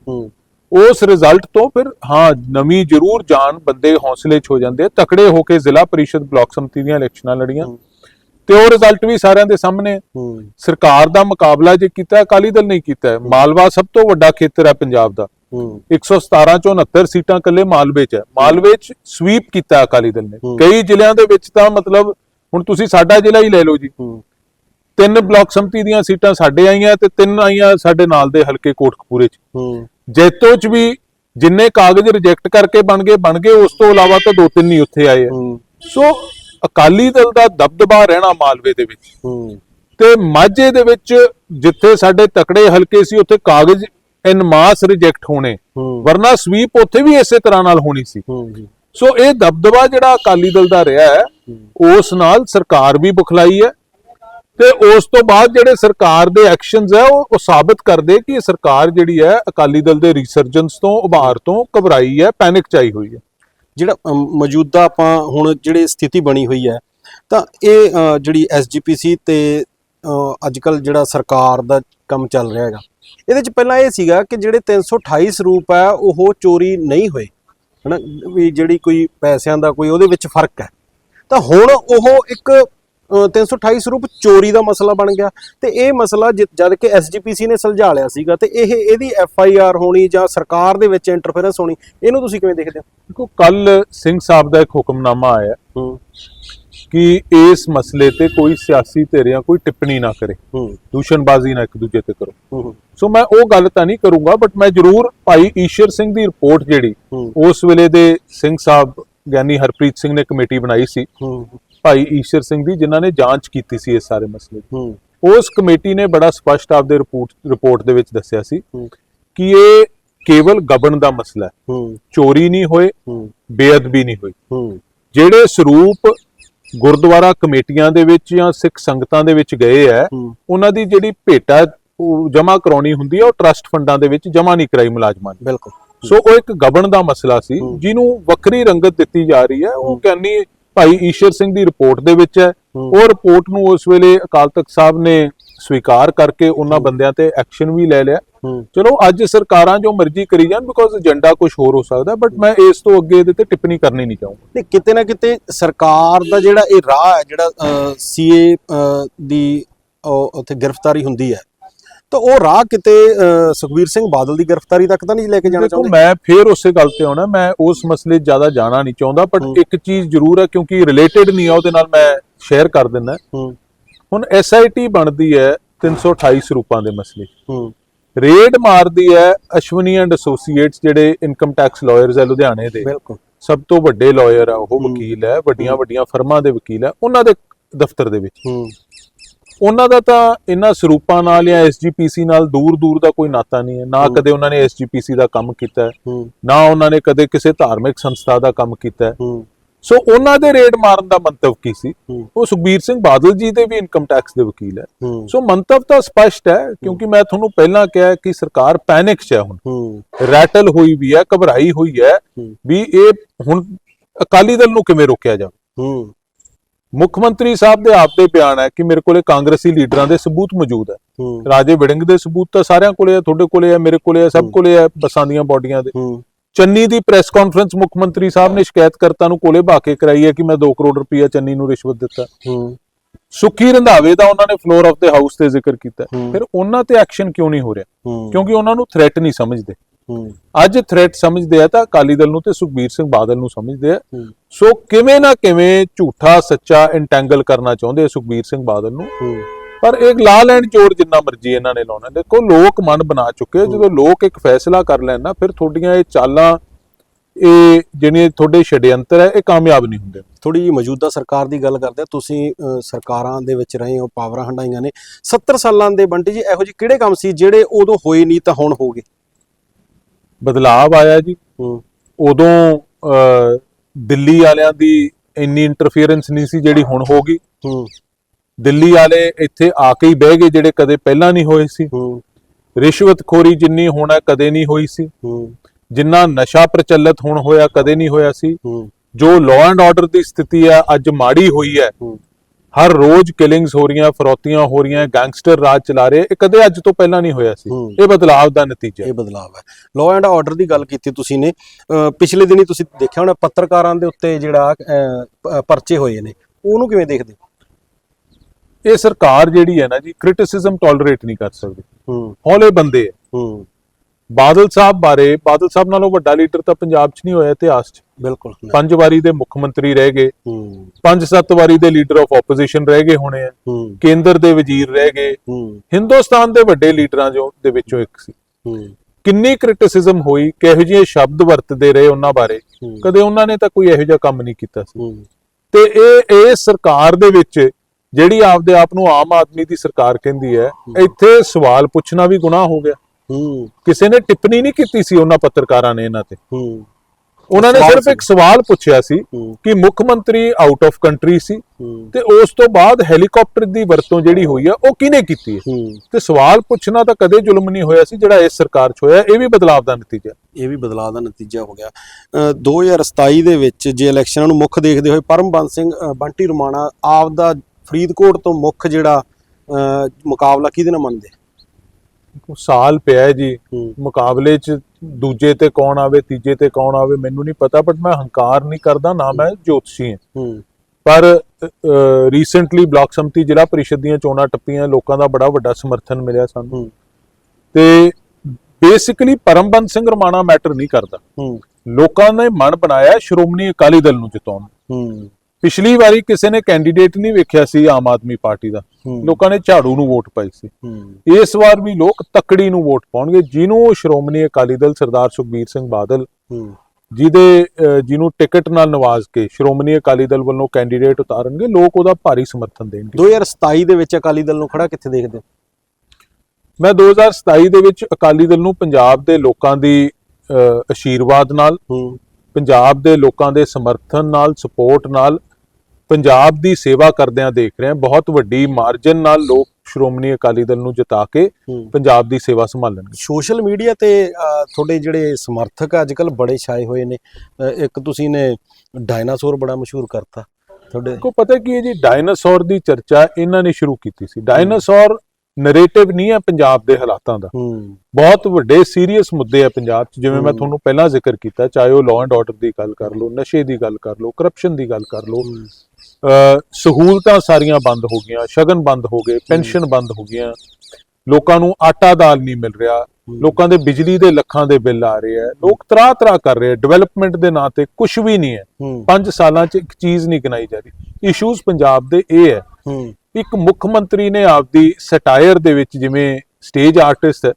ਉਸ ਰਿਜ਼ਲਟ ਤੋਂ ਫਿਰ ਹਾਂ ਨਵੀਂ ਜ਼ਰੂਰ ਜਾਨ ਬੰਦੇ ਹੌਸਲੇ 'ਚ ਹੋ ਜਾਂਦੇ ਤਕੜੇ ਹੋ ਕੇ ਜ਼ਿਲ੍ਹਾ ਪਰਿਸ਼ਦ ਬਲਾਕ ਸੰਮਤੀ ਦੀਆਂ ਇਲੈਕਸ਼ਨਾਂ ਲੜੀਆਂ। ਤੇ ਉਹ ਰਿਜ਼ਲਟ ਵੀ ਸਾਰਿਆਂ ਦੇ ਸਾਹਮਣੇ ਸਰਕਾਰ ਦਾ ਮੁਕਾਬਲਾ ਜੇ ਕੀਤਾ ਅਕਾਲੀ ਦਲ ਨਹੀਂ ਕੀਤਾ। ਮਾਲਵਾ ਸਭ ਤੋਂ ਵੱਡਾ ਖੇਤਰ ਹੈ ਪੰਜਾਬ ਦਾ। ਹੂੰ। 117 ਚੋਂ 69 ਸੀਟਾਂ ਕੱਲੇ ਮਾਲਵੇ 'ਚ ਹੈ। ਮਾਲਵੇ 'ਚ ਸਵੀਪ ਕੀਤਾ ਅਕਾਲੀ ਦਲ ਨੇ। ਕਈ ਜ਼ਿਲ੍ਹਿਆਂ ਦੇ ਵਿੱਚ ਤਾਂ ਮਤਲਬ ਹੁਣ ਤੁਸੀਂ ਸਾਡਾ ਜ਼ਿਲ੍ਹਾ ਹੀ ਲੈ ਲਓ ਜੀ। ਤਿੰਨ ਬਲਾਕ ਸੰਮਤੀ ਦੀਆਂ ਸੀਟਾਂ ਸਾਡੇ ਆਈਆਂ ਤੇ ਤਿੰਨ ਆਈਆਂ ਸਾਡੇ ਨਾਲ ਦੇ ਹਲਕੇ ਕੋਟਕਪੂਰੇ 'ਚ। ਜੈਤੋ 'ਚ ਵੀ ਜਿੰਨੇ ਕਾਗਜ਼ ਰਿਜੈਕਟ ਕਰਕੇ ਬਣ ਗਏ ਬਣ ਗਏ ਉਸ ਤੋਂ ਇਲਾਵਾ ਤਾਂ ਦੋ ਤਿੰਨ ਹੀ ਉੱਥੇ ਆਏ ਆ। ਸੋ ਅਕਾਲੀ ਦਲ ਦਾ ਦਬਦਬਾ ਰਹਿਣਾ ਮਾਲਵੇ ਦੇ ਵਿੱਚ। ਤੇ ਮਾਝੇ ਦੇ ਵਿੱਚ ਜਿੱਥੇ ਸਾਡੇ ਤਕੜੇ ਹਲਕੇ ਸੀ ਉੱਥੇ ਕਾਗਜ਼ ਇਨ ਮਾਸ ਰਿਜੈਕਟ ਹੋਣੇ। ਵਰਨਾ ਸਵੀਪ ਉੱਥੇ ਵੀ ਇਸੇ ਤਰ੍ਹਾਂ ਨਾਲ ਹੋਣੀ ਸੀ। ਸੋ ਇਹ ਦਬਦਬਾ ਜਿਹੜਾ ਅਕਾਲੀ ਦਲ ਦਾ ਰਿਹਾ ਹੈ ਉਸ ਨਾਲ ਸਰਕਾਰ ਵੀ ਬੁਖਲਾਈ ਹੈ ਤੇ ਉਸ ਤੋਂ ਬਾਅਦ ਜਿਹੜੇ ਸਰਕਾਰ ਦੇ ਐਕਸ਼ਨਸ ਹੈ ਉਹ ਸਾਬਤ ਕਰਦੇ ਕਿ ਸਰਕਾਰ ਜਿਹੜੀ ਹੈ ਅਕਾਲੀ ਦਲ ਦੇ ਰਿਸਰਜੈਂਸ ਤੋਂ ਉਭਾਰ ਤੋਂ ਘਬਰਾਈ ਹੈ ਪੈਨਿਕ ਚਾਈ ਹੋਈ ਹੈ। ਜਿਹੜਾ ਮੌਜੂਦਾ ਆਪਾਂ ਹੁਣ ਜਿਹੜੀ ਸਥਿਤੀ ਬਣੀ ਹੋਈ ਹੈ ਤਾਂ ਇਹ ਅ, ਜਿਹੜੀ ਐਸਜੀਪੀਸੀ ਤੇ ਅੱਜਕੱਲ ਜਿਹੜਾ ਸਰਕਾਰ ਦਾ ਕੰਮ ਚੱਲ ਰਿਹਾ ਹੈਗਾ ਇਹਦੇ ਚ ਪਹਿਲਾਂ ਇਹ ਸੀਗਾ ਕਿ ਜਿਹੜੇ 328 ਸਰੂਪ ਹੈ ਉਹ ਚੋਰੀ ਨਹੀਂ ਹੋਏ ਹਨਾ? ਵੀ ਜਿਹੜੀ ਕੋਈ ਪੈਸਿਆਂ ਦਾ ਕੋਈ ਉਹਦੇ ਵਿੱਚ ਫ਼ਰਕ ਹੈ। ਤਾਂ ਹੁਣ ਉਹ ਇੱਕ 328 ਸਰੂਪ ਚੋਰੀ ਦਾ ਮਸਲਾ ਬਣ ਗਿਆ ਤੇ ਇਹ ਮਸਲਾ ਜਦ ਕਿ ਐਸਜੀਪੀਸੀ ਨੇ ਸੁਲਝਾ ਲਿਆ ਸੀਗਾ ਤੇ ਇਹ ਇਹਦੀ ਐਫ ਆਈ ਆਰ ਹੋਣੀ ਜਾਂ ਸਰਕਾਰ ਦੇ ਵਿੱਚ ਇੰਟਰਫੇਰੈਂਸ ਹੋਣੀ ਇਹਨੂੰ ਤੁਸੀਂ ਕਿਵੇਂ ਦੇਖਦੇ ਹੋ? ਦੇਖੋ ਕੱਲ ਸਿੰਘ ਸਾਹਿਬ ਦਾ ਇੱਕ ਹੁਕਮਨਾਮਾ ਆਇਆ ਕਿ ਇਸ ਮਸਲੇ ਤੇ ਕੋਈ ਸਿਆਸੀ ਧਿਰਿਆਂ ਕੋਈ ਟਿੱਪਣੀ ਨਾ ਕਰੇ। ਦੂਸ਼ਣਬਾਜ਼ੀ ਨਾ ਇੱਕ ਦੂਜੇ ਤੇ ਕਰੋ। ਸੋ ਮੈਂ ਉਹ ਗੱਲ ਤਾਂ ਨਹੀਂ ਕਰੂੰਗਾ ਬਟ ਮੈਂ ਜ਼ਰੂਰ ਭਾਈ ਈਸ਼ਰ ਸਿੰਘ ਦੀ ਰਿਪੋਰਟ ਜਿਹੜੀ ਉਸ ਵੇਲੇ ਦੇ ਸਿੰਘ ਸਾਹਿਬ ਗਿਆਨੀ ਹਰਪ੍ਰੀਤ ਸਿੰਘ ਨੇ ਕਮੇਟੀ ਬਣਾਈ ਸੀ। ਭਾਈ ਈਸ਼ਰ ਸਿੰਘ ਦੀ ਜਿਨ੍ਹਾਂ ਨੇ ਜਾਂਚ ਕੀਤੀ ਸੀ ਇਸ ਸਾਰੇ ਮਸਲੇ ਦੀ। ਉਸ ਕਮੇਟੀ ਨੇ ਬੜਾ ਸਪਸ਼ਟ ਆਪਦੇ ਰਿਪੋਰਟ ਰਿਪੋਰਟ ਦੇ ਵਿੱਚ ਦੱਸਿਆ ਸੀ ਕਿ ਇਹ ਕੇਵਲ ਗਬਨ ਦਾ ਮਸਲਾ ਹੈ। ਚੋਰੀ ਨਹੀਂ ਹੋਏ ਬੇਅਦਬੀ ਨਹੀਂ ਹੋਈ। ਜਿਹੜੇ ਸਰੂਪ ਗੁਰਦੁਆਰਾ ਕਮੇਟੀਆਂ ਦੇ ਵਿੱਚ ਜਾਂ ਸਿੱਖ ਸੰਗਤਾਂ ਦੇ ਵਿੱਚ ਗਏ ਹੈ ਹੂੰ। ਉਹਨਾਂ ਦੀ ਜਿਹੜੀ ਭੇਟਾ ਜਮ੍ਹਾਂ ਕਰਾਉਣੀ ਹੁੰਦੀ ਹੈ ਉਹ ਟਰਸਟ ਫੰਡਾਂ ਦੇ ਵਿੱਚ ਜਮ੍ਹਾਂ ਨਹੀਂ ਕਰਾਈ ਮੁਲਾਜ਼ਮਾਂ ਨੇ ਬਿਲਕੁਲ। ਸੋ ਉਹ ਇੱਕ ਗਬਨ ਦਾ ਮਸਲਾ ਸੀ। ਜਿਹਨੂੰ ਵੱਖਰੀ ਰੰਗਤ ਦਿੱਤੀ ਜਾ ਰਹੀ ਹੈ। ਉਹ ਹੂੰ। ਭਾਈ ਈਸ਼ਰ ਸਿੰਘ ਦੀ ਰਿਪੋਰਟ ਦੇ ਵਿੱਚ ਹੈ। ਉਹ ਰਿਪੋਰਟ ਨੂੰ ਉਸ ਵੇਲੇ ਅਕਾਲ ਤਖਤ ਸਾਹਿਬ ਨੇ ਸਵੀਕਾਰ ਕਰਕੇ ਉਹਨਾਂ। ਬੰਦਿਆਂ ਤੇ ਐਕਸ਼ਨ ਵੀ ਲੈ ਲਿਆ ਚਲੋ ਅੱਜ ਸਰਕਾਰਾਂ ਜੋ ਮਰਜ਼ੀ ਕਰੀ ਜਾਣ ਬਿਕੋਜ਼ ਏਜੰਡਾ ਕੁਝ ਹੋਰ ਹੋ ਸਕਦਾ ਬਟ ਮੈਂ ਇਸ ਤੋਂ ਅੱਗੇ ਇਹਦੇ ਤੇ ਟਿੱਪਣੀ ਕਰਨੀ ਨਹੀਂ ਚਾਹੂੰਗਾ ਤੇ ਕਿਤੇ ਨਾ ਕਿਤੇ ਸਰਕਾਰ ਦਾ ਜਿਹੜਾ ਇਹ ਰਾਹ ਹੈ ਜਿਹੜਾ ਸੀਏ ਦੀ ਉੱਥੇ ਗ੍ਰਿਫਤਾਰੀ ਹੁੰਦੀ ਹੈ ਤਾਂ ਉਹ ਰਾਹ ਕਿਤੇ ਅ, ਸੁਖਬੀਰ ਸਿੰਘ ਬਾਦਲ ਦੀ ਗ੍ਰਿਫਤਾਰੀ ਤੱਕ ਤਾਂ ਨਹੀਂ ਲੈ ਕੇ ਜਾਣਾ ਚਾਹੁੰਦੇ? ਮੈਂ ਫੇਰ ਉਸੇ ਗੱਲ ਤੇ ਆਉਣਾ ਮੈਂ ਉਸ ਮਸਲੇ ਜ਼ਿਆਦਾ ਜਾਣਾ ਨਹੀਂ ਚਾਹੁੰਦਾ ਬਟ। ਇੱਕ ਚੀਜ਼ ਜ਼ਰੂਰ ਹੈ ਕਿਉਂਕਿ ਰਿਲੇਟਡ ਨਹੀਂ ਆ ਉਹਦੇ ਨਾਲ ਮੈਂ ਸ਼ੇਅਰ ਕਰ ਦਿੰਦਾ। ਹੁਣ ਐਸਆਈਟੀ ਬਣਦੀ ਹੈ 328 ਸਰੂਪਾਂ ਦੇ ਮਸਲੇ। ਰੇਡ ਮਾਰਦੀ ਹੈ ਅਸ਼ਵਨੀ ਐਂਡ ਐਸੋਸੀਏਟਸ ਜਿਹੜੇ ਇਨਕਮ ਟੈਕਸ ਲਾਇਰਸ ਹੈ ਲੁਧਿਆਣੇ ਦੇ। ਬਿਲਕੁਲ। ਸਭ ਤੋਂ ਵੱਡੇ ਲਾਇਰ ਆ ਉਹ। ਵਕੀਲ ਹੈ ਵੱਡੀਆਂ ਵੱਡੀਆਂ ਫਰਮਾਂ ਦੇ ਵਕੀਲ ਹੈ ਉਹਨਾਂ ਦੇ ਦਫ਼ਤਰ ਦੇ ਵਿੱਚ। ਉਹਨਾਂ ਦਾ ਤਾਂ ਇਹਨਾਂ ਸਰੂਪਾਂ ਨਾਲ ਜਾਂ ਐਸਜੀਪੀਸੀ ਨਾਲ ਦੂਰ ਦੂਰ ਦਾ ਕੋਈ ਨਾਤਾ ਨਹੀਂ ਹੈ। ਨਾ। ਕਦੇ ਉਹਨਾਂ ਨੇ ਐਸਜੀਪੀਸੀ ਦਾ ਕੰਮ ਕੀਤਾ ਹੈ। ਨਾ ਉਹਨਾਂ ਨੇ ਕਦੇ ਕਿਸੇ ਧਾਰਮਿਕ ਸੰਸਥਾ ਦਾ ਕੰਮ ਕੀਤਾ ਹੈ। ਸੋ ਉਹਨਾਂ ਦੇ ਰੇਡ ਮਾਰਨ ਦਾ ਮੰਤਵ ਕੀ ਸੀ? ਉਹ ਸੁਖਬੀਰ ਸਿੰਘ ਬਾਦਲ ਜੀ ਦੇ ਵੀ ਇਨਕਮ ਟੈਕਸ ਦੇ ਵਕੀਲ ਹੈ। ਸੋ ਮੰਤਵ ਤਾਂ ਸਪਸ਼ਟ ਹੈ ਕਿਉਂਕਿ ਮੈਂ ਤੁਹਾਨੂੰ ਪਹਿਲਾਂ ਕਿਹਾ ਕਿ ਸਰਕਾਰ ਪੈਨਿਕ 'ਚ ਹੈ ਹੁਣ। ਰੈਟਲ ਹੋਈ ਵੀ ਹੈ ਘਬਰਾਈ ਹੋਈ ਹੈ। ਵੀ ਇਹ ਹੁਣ ਅਕਾਲੀ ਦਲ ਨੂੰ ਕਿਵੇਂ ਰੋਕਿਆ ਜਾਵੇ? ਮੁੱਖ ਮੰਤਰੀ ਸਾਹਿਬ ਦੇ ਆਪ ਦੇ ਬਿਆਨ ਹੈ ਕਿ ਮੇਰੇ ਕੋਲੇ ਕਾਂਗਰਸੀ ਲੀਡਰਾਂ ਦੇ ਸਬੂਤ ਮੌਜੂਦ ਹੈ। ਰਾਜੇ ਵਿੜੰਗ ਦੇ ਸਬੂਤ ਤਾਂ ਸਾਰਿਆਂ ਕੋਲੇ ਹੈ ਤੁਹਾਡੇ ਕੋਲੇ ਹੈ ਮੇਰੇ ਕੋਲੇ ਹੈ ਸਭ ਕੋਲੇ ਹੈ ਬੱਸਾਂ ਦੀਆਂ ਬੋਡੀਆਂ ਦੇ। ਚੰਨੀ ਦੀ ਪ੍ਰੈਸ ਕਾਨਫਰੰਸ ਮੁੱਖ ਮੰਤਰੀ ਸਾਹਿਬ ਨੇ ਸ਼ਿਕਾਇਤਕਰਤਾ ਨੂੰ ਕੋਲੇ ਬਾ ਕੇ ਕਰਾਈ ਹੈ ਕਿ ਮੈਂ 2 ਕਰੋੜ ਰੁਪਈਆ ਚੰਨੀ ਨੂੰ ਰਿਸ਼ਵਤ ਦਿੱਤਾ। ਸੁੱਖੀ ਰੰਧਾਵੇ ਦਾ ਉਹਨਾਂ ਨੇ ਫਲੋਰ ਆਫ ਦੇ ਹਾਊਸ ਤੇ ਜ਼ਿਕਰ ਕੀਤਾ। ਫਿਰ ਉਹਨਾਂ ਤੇ ਐਕਸ਼ਨ ਕਿਉਂ ਨਹੀਂ ਹੋ ਰਿਹਾ? ਕਿਉਂਕਿ ਉਹਨਾਂ ਨੂੰ ਥ੍ਰੈਟ ਨਹੀਂ ਸਮਝਦੇ। ਅੱਜ ਥ੍ਰੈਟ ਸਮਝਦੇ ਆ ਤਾਂ ਅਕਾਲੀ ਦਲ ਨੂੰ ਤੇ ਸੁਖਬੀਰ ਸਿੰਘ ਬਾਦਲ ਨੂੰ ਸਮਝਦੇ ਆ। ਸੋ ਕਿਵੇਂ ਨਾ ਕਿਵੇਂ ਝੂਠਾ ਸੱਚਾ ਇੰਟੈਂਗਲ ਕਰਨਾ ਚਾਹੁੰਦੇ ਆ ਸੁਖਬੀਰ ਸਿੰਘ ਬਾਦਲ ਨੂੰ। ਪਰ ਇੱਕ ਲਾ ਲੈਣ ਜੋੜ ਜਿੰਨਾ ਮਰਜ਼ੀ ਇਹਨਾਂ ਨੇ ਲਾਉਣਾ। ਦੇਖੋ ਲੋਕ ਮਨ ਬਣਾ ਚੁੱਕੇ ਆ। ਜਦੋਂ ਲੋਕ ਇੱਕ ਫੈਸਲਾ ਕਰ ਲੈਣ ਨਾ ਫਿਰ ਤੁਹਾਡੀਆਂ ਇਹ ਚਾਲਾਂ ਇਹ ਜਿਹੜੀਆਂ ਤੁਹਾਡੇ ਛੜਯੰਤਰ ਹੈ ਇਹ ਕਾਮਯਾਬ ਨਹੀਂ ਹੁੰਦੇ। ਥੋੜੀ ਜਿਹੀ ਮੌਜੂਦਾ ਸਰਕਾਰ ਦੀ ਗੱਲ ਕਰਦੇ ਹਾਂ ਤੁਸੀਂ ਸਰਕਾਰਾਂ ਦੇ ਵਿੱਚ ਰਹੇ ਹੋ ਪਾਵਰਾਂ ਹੰਡਾਈਆਂ ਨੇ। 70 ਸਾਲਾਂ ਦੇ ਬੰਟੀ ਜੀ ਇਹੋ ਜਿਹੇ ਕਿਹੜੇ ਕੰਮ ਸੀ ਜਿਹੜੇ ਉਦੋਂ ਹੋਏ ਨਹੀਂ ਤਾਂ ਹੁਣ ਹੋ ਗਏ ਬਦਲਾਵ ਆਇਆ ਜੀ। ਉਦੋਂ ਦਿੱਲੀ ਵਾਲਿਆਂ ਦੀ ਇੰਨੀ ਇੰਟਰਫੀਅਰੈਂਸ ਨਹੀਂ ਸੀ ਜਿਹੜੀ ਹੁਣ ਹੋ ਗਈ। ਦਿੱਲੀ ਵਾਲੇ ਇੱਥੇ ਆ ਕੇ ਹੀ ਬਹਿ ਗਏ ਜਿਹੜੇ ਕਦੇ ਪਹਿਲਾਂ ਨਹੀਂ ਹੋਏ ਸੀ। ਹੂੰ ਰਿਸ਼ਵਤਖੋਰੀ ਜਿੰਨੀ ਹੋਣਾ ਕਦੇ ਨਹੀਂ ਹੋਈ ਸੀ। ਜਿੰਨਾ ਨਸ਼ਾ ਪ੍ਰਚਲਿਤ ਹੁਣ ਹੋਇਆ, ਕਦੇ ਨਹੀਂ ਹੋਇਆ ਸੀ। ਜੋ ਲਾਅ ਐਂਡ ਆਰਡਰ ਦੀ ਸਥਿਤੀ ਹੈ, ਅੱਜ ਮਾੜੀ ਹੋਈ ਹੈ। ਹਰ ਰੋਜ਼ ਕਿਲਿੰਗਸ ਹੋ ਰਹੀਆਂ ਫਰੌਤੀਆਂ ਹੋ ਰਹੀਆਂ ਗੈਂਗਸਟਰ ਰਾਜ ਚਲਾ ਰਹੇ ਇਹ ਕਦੇ ਅੱਜ ਤੋਂ ਪਹਿਲਾਂ ਨਹੀਂ ਹੋਇਆ ਸੀ। ਇਹ ਬਦਲਾਅ ਦਾ ਨਤੀਜਾ। ਇਹ ਬਦਲਾਅ ਹੈ। ਲਾਅ ਐਂਡ ਆਰਡਰ ਦੀ ਗੱਲ ਕੀਤੀ ਤੁਸੀਂ ਨੇ। ਪਿਛਲੇ ਦਿਨੀ ਤੁਸੀਂ ਦੇਖਿਆ ਹੋਣਾ ਪੱਤਰਕਾਰਾਂ ਦੇ ਉੱਤੇ ਜਿਹੜਾ ਪਰਚੇ ਹੋਏ ਨੇ। ਉਹਨੂੰ ਕਿਵੇਂ ਦੇਖਦੇ ਇਹ ਸਰਕਾਰ ਜਿਹੜੀ ਹੈ ਨਾ ਜੀ ਕ੍ਰਿਟਿਸਿਜ਼ਮ ਟੋਲਰੇਟ ਨਹੀਂ ਕਰ ਸਕਦੀ। ਹੌਲੇ ਬੰਦੇ ਹੂੰ। ਬਾਦਲ ਸਾਹਿਬ ਬਾਰੇ ਬਾਦਲ ਸਾਹਿਬ ਨਾਲੋਂ ਵੱਡਾ ਲੀਡਰ ਤਾਂ ਪੰਜਾਬ 'ਚ ਨਹੀਂ ਹੋਇਆ ਇਤਿਹਾਸ 'ਚ। ਬਿਲਕੁਲ। ਪੰਜ ਵਾਰੀ ਦੇ ਮੁੱਖ ਮੰਤਰੀ ਰਹਿ ਗਏ। ਪੰਜ ਸੱਤ ਵਾਰੀ ਦੇ ਲੀਡਰ ਆਫ ਆਪੋਜੀਸ਼ਨ ਰਹਿ ਗਏ ਹੋਣੇ ਆ। ਕੇਂਦਰ ਦੇ ਵਜ਼ੀਰ ਰਹਿ ਗਏ। ਹਿੰਦੁਸਤਾਨ ਦੇ ਵੱਡੇ ਲੀਡਰਾਂ ਜੋ ਦੇ ਵਿੱਚੋਂ ਇੱਕ ਸੀ। ਕਿੰਨੀ ਕ੍ਰਿਟਿਸਿਜ਼ਮ ਹੋਈ ਕਿਹੋ ਜਿਹੇ ਸ਼ਬਦ ਵਰਤਦੇ ਰਹੇ ਉਹਨਾਂ ਬਾਰੇ। ਕਦੇ ਉਹਨਾਂ ਨੇ ਤਾਂ ਕੋਈ ਇਹੋ ਜਿਹਾ ਕੰਮ ਨਹੀਂ ਕੀਤਾ ਸੀ। ਤੇ ਇਹ ਇਹ ਸਰਕਾਰ ਦੇ ਵਿੱਚ ਜਿਹੜੀ ਆਪਦੇ ਆਪ ਨੂੰ ਆਮ ਆਦਮੀ ਦੀ ਸਰਕਾਰ ਕਹਿੰਦੀ ਹੈ। ਇੱਥੇ ਸਵਾਲ ਪੁੱਛਣਾ ਵੀ ਗੁਨਾਹ ਹੋ ਗਿਆ। ਹੂੰ। ਕਿਸੇ ਨੇ ਟਿੱਪਣੀ ਨਹੀਂ ਕੀਤੀ ਸੀ ਉਹਨਾਂ ਪੱਤਰਕਾਰਾਂ ਨੇ ਇਹਨਾਂ ਤੇ। ਹੂੰ। ਉਹਨਾਂ ਨੇ ਸਿਰਫ। ਇੱਕ ਸਵਾਲ ਪੁੱਛਿਆ ਸੀ ਕਿ ਮੁੱਖ ਮੰਤਰੀ ਆਊਟ ਆਫ ਕੰਟਰੀ ਸੀ ਤੇ ਉਸ ਤੋਂ ਬਾਅਦ ਹੈਲੀਕਾਪਟਰ ਦੀ ਵਰਤੋਂ ਜਿਹੜੀ ਹੋਈ ਆ ਉਹ ਕਿਹਨੇ ਕੀਤੀ ਹੈ? ਤੇ ਸਵਾਲ ਪੁੱਛਣਾ ਤਾਂ ਕਦੇ ਜ਼ੁਲਮ ਨਹੀਂ ਹੋਇਆ ਸੀ ਜਿਹੜਾ ਇਸ ਸਰਕਾਰ 'ਚ ਹੋਇਆ ਇਹ ਵੀ ਬਦਲਾਅ ਦਾ ਨਤੀਜਾ। ਇਹ ਵੀ ਬਦਲਾਅ ਦਾ ਨਤੀਜਾ ਹੋ ਗਿਆ। ਅ, 2027 ਦੇ ਵਿੱਚ ਜੇ ਇਲੈਕਸ਼ਨਾਂ ਨੂੰ ਮੁੱਖ ਦੇਖਦੇ ਹੋਏ ਪਰਮਬੰਦ ਸਿੰਘ ਬੰਟੀ ਰਮਾਣਾ ਆਪ ਦਾ ਫਰੀਦਕੋਟ ਤੋਂ ਮੁੱਖ ਜਿਹੜਾ ਮੁਕਾਬਲਾ ਕਿਹਦੇ ਨਾਲ ਮੰਨਦੇ? ਸਾਲ ਪਿਆ ਜੀ। ਮੁਕਾਬਲੇ 'ਚ ਦੂਜੇ ਤੇ ਕੌਣ ਆਵੇ ਤੀਜੇ ਤੇ ਕੌਣ ਆਵੇ ਮੈਨੂੰ ਨਹੀਂ ਪਤਾ ਬਟ ਮੈਂ ਹੰਕਾਰ ਨਹੀਂ ਕਰਦਾ ਨਾ ਮੈਂ ਜੋਤਸ਼ੀ ਹਾਂ। ਪਰ ਰੀਸੈਂਟਲੀ ਬਲਾਕ ਸੰਮਤੀ ਜ਼ਿਲ੍ਹਾ ਪਰਿਸ਼ਦ ਦੀਆਂ ਚੋਣਾਂ ਟੱਪੀਆਂ ਲੋਕਾਂ ਦਾ ਬੜਾ ਵੱਡਾ ਸਮਰਥਨ ਮਿਲਿਆ ਸਾਨੂੰ। ਤੇ ਬੇਸਿਕਲੀ ਪਰਮਬੰਦ ਸਿੰਘ ਰਮਾਣਾ ਮੈਟਰ ਨਹੀਂ ਕਰਦਾ। ਲੋਕਾਂ ਨੇ ਮਨ ਬਣਾਇਆ ਸ਼੍ਰੋਮਣੀ ਅਕਾਲੀ ਦਲ ਨੂੰ ਜਿਤਾਉਣ। ਪਿਛਲੀ ਵਾਰੀ ਕਿਸੇ ਨੇ ਕੈਂਡੀਡੇਟ ਨਹੀਂ ਵੇਖਿਆ ਸੀ ਆਮ ਆਦਮੀ ਪਾਰਟੀ ਦਾ। ਲੋਕਾਂ ਨੇ ਝਾੜੂ ਨੂੰ ਵੋਟ ਪਾਈ ਸੀ। ਇਸ ਵਾਰ ਵੀ ਲੋਕ ਤੱਕੜੀ ਨੂੰ ਵੋਟ ਪਾਉਣਗੇ। ਜਿਹਨੂੰ ਸ਼੍ਰੋਮਣੀ ਅਕਾਲੀ ਦਲ ਸਰਦਾਰ ਸੁਖਬੀਰ ਸਿੰਘ ਬਾਦਲ ਜਿਹਦੇ ਜਿਹਨੂੰ ਟਿਕਟ ਨਾਲ ਨਵਾਜ਼ ਕੇ ਸ਼੍ਰੋਮਣੀ ਅਕਾਲੀ ਦਲ ਵੱਲੋਂ ਕੈਂਡੀਡੇਟ ਉਤਾਰਨਗੇ ਲੋਕ ਉਹਦਾ ਭਾਰੀ ਸਮਰਥਨ ਦੇਣਗੇ। 2027 ਦੇ ਵਿੱਚ ਅਕਾਲੀ ਦਲ ਨੂੰ ਖੜਾ ਕਿੱਥੇ ਦੇਖਦੇ? ਮੈਂ 2027 ਦੇ ਵਿੱਚ ਅਕਾਲੀ ਦਲ ਨੂੰ ਪੰਜਾਬ ਦੇ ਲੋਕਾਂ ਦੀ ਅਹ, ਆਸ਼ੀਰਵਾਦ ਨਾਲ ਪੰਜਾਬ ਦੇ ਲੋਕਾਂ ਦੇ ਸਮਰਥਨ ਨਾਲ ਸਪੋਰਟ ਨਾਲ ਪੰਜਾਬ ਦੀ ਸੇਵਾ ਕਰਦਿਆਂ ਦੇਖ ਰਹੇ ਹਾਂ ਬਹੁਤ ਵੱਡੀ ਮਾਰਜਨ ਨਾਲ ਲੋਕ ਸ਼੍ਰੋਮਣੀ ਅਕਾਲੀ ਦਲ ਨੂੰ ਜਿਤਾ ਕੇ ਪੰਜਾਬ ਦੀ ਸੇਵਾ ਸੰਭਾਲਣਗੇ। ਸੋਸ਼ਲ ਮੀਡੀਆ ਤੇ ਤੁਹਾਡੇ ਜਿਹੜੇ ਸਮਰਥਕ ਅੱਜ ਕੱਲ ਬੜੇ ਛਾਏ ਹੋਏ ਨੇ। ਇੱਕ ਤੁਸੀਂ ਨੇ ਡਾਇਨਾਸੌਰ ਬੜਾ ਮਸ਼ਹੂਰ ਕਰਤਾ ਤੁਹਾਡੇ। ਕੋ ਪਤਾ ਕੀ ਹੈ ਜੀ ਡਾਇਨਾਸੌਰ ਦੀ ਚਰਚਾ ਇਹਨਾਂ ਨੇ ਸ਼ੁਰੂ ਕੀਤੀ ਸੀ। ਡਾਇਨਾਸੌਰ ਨੈਰੇਟਿਵ ਨਹੀਂ ਹੈ ਪੰਜਾਬ ਦੇ ਹਾਲਾਤਾਂ ਦਾ। ਬਹੁਤ ਵੱਡੇ ਸੀਰੀਅਸ ਮੁੱਦੇ ਆ ਪੰਜਾਬ 'ਚ। ਜਿਵੇਂ ਮੈਂ। ਤੁਹਾਨੂੰ ਪਹਿਲਾਂ ਜ਼ਿਕਰ ਕੀਤਾ ਚਾਹੇ ਉਹ ਲਾਅ ਐਂਡ ਆਰਡਰ ਦੀ ਗੱਲ ਕਰ ਲਓ ਨਸ਼ੇ ਦੀ ਗੱਲ ਕਰ ਲਓ ਕਰਪਸ਼ਨ ਦੀ ਗੱਲ ਕਰ ਲਓ ਸਹੂਲਤਾਂ ਸਾਰੀਆਂ ਬੰਦ ਹੋ ਗਈਆਂ ਸ਼ਗਨ ਬੰਦ ਹੋ ਗਏ ਪੈਨਸ਼ਨ ਬੰਦ ਹੋ ਗਈਆਂ। ਲੋਕਾਂ ਨੂੰ ਆਟਾ ਦਾਲ ਨਹੀਂ ਮਿਲ ਰਿਹਾ। ਲੋਕਾਂ ਦੇ ਬਿਜਲੀ ਦੇ ਲੱਖਾਂ ਦੇ ਬਿੱਲ ਆ ਰਹੇ ਆ ਲੋਕ ਤਰਾ ਤਰਾ ਕਰ ਰਹੇ ਆ ਡਿਵੈਲਪਮੈਂਟ ਦੇ ਨਾਂ ਤੇ ਕੁਝ ਵੀ ਨਹੀਂ ਹੈ। 5 ਸਾਲਾਂ 'ਚ ਇੱਕ ਚੀਜ਼ ਨਹੀਂ ਗਿਣਾਈ ਜਾ ਰਹੀ। ਇਸ਼ੂਜ਼ ਪੰਜਾਬ ਦੇ ਇਹ ਹੈ। ਇੱਕ ਮੁੱਖ ਮੰਤਰੀ ਨੇ ਆਪਦੀ ਸਟਾਇਰ ਦੇ ਵਿੱਚ ਜਿਵੇਂ ਸਟੇਜ ਆਰਟਿਸਟ ਹੈ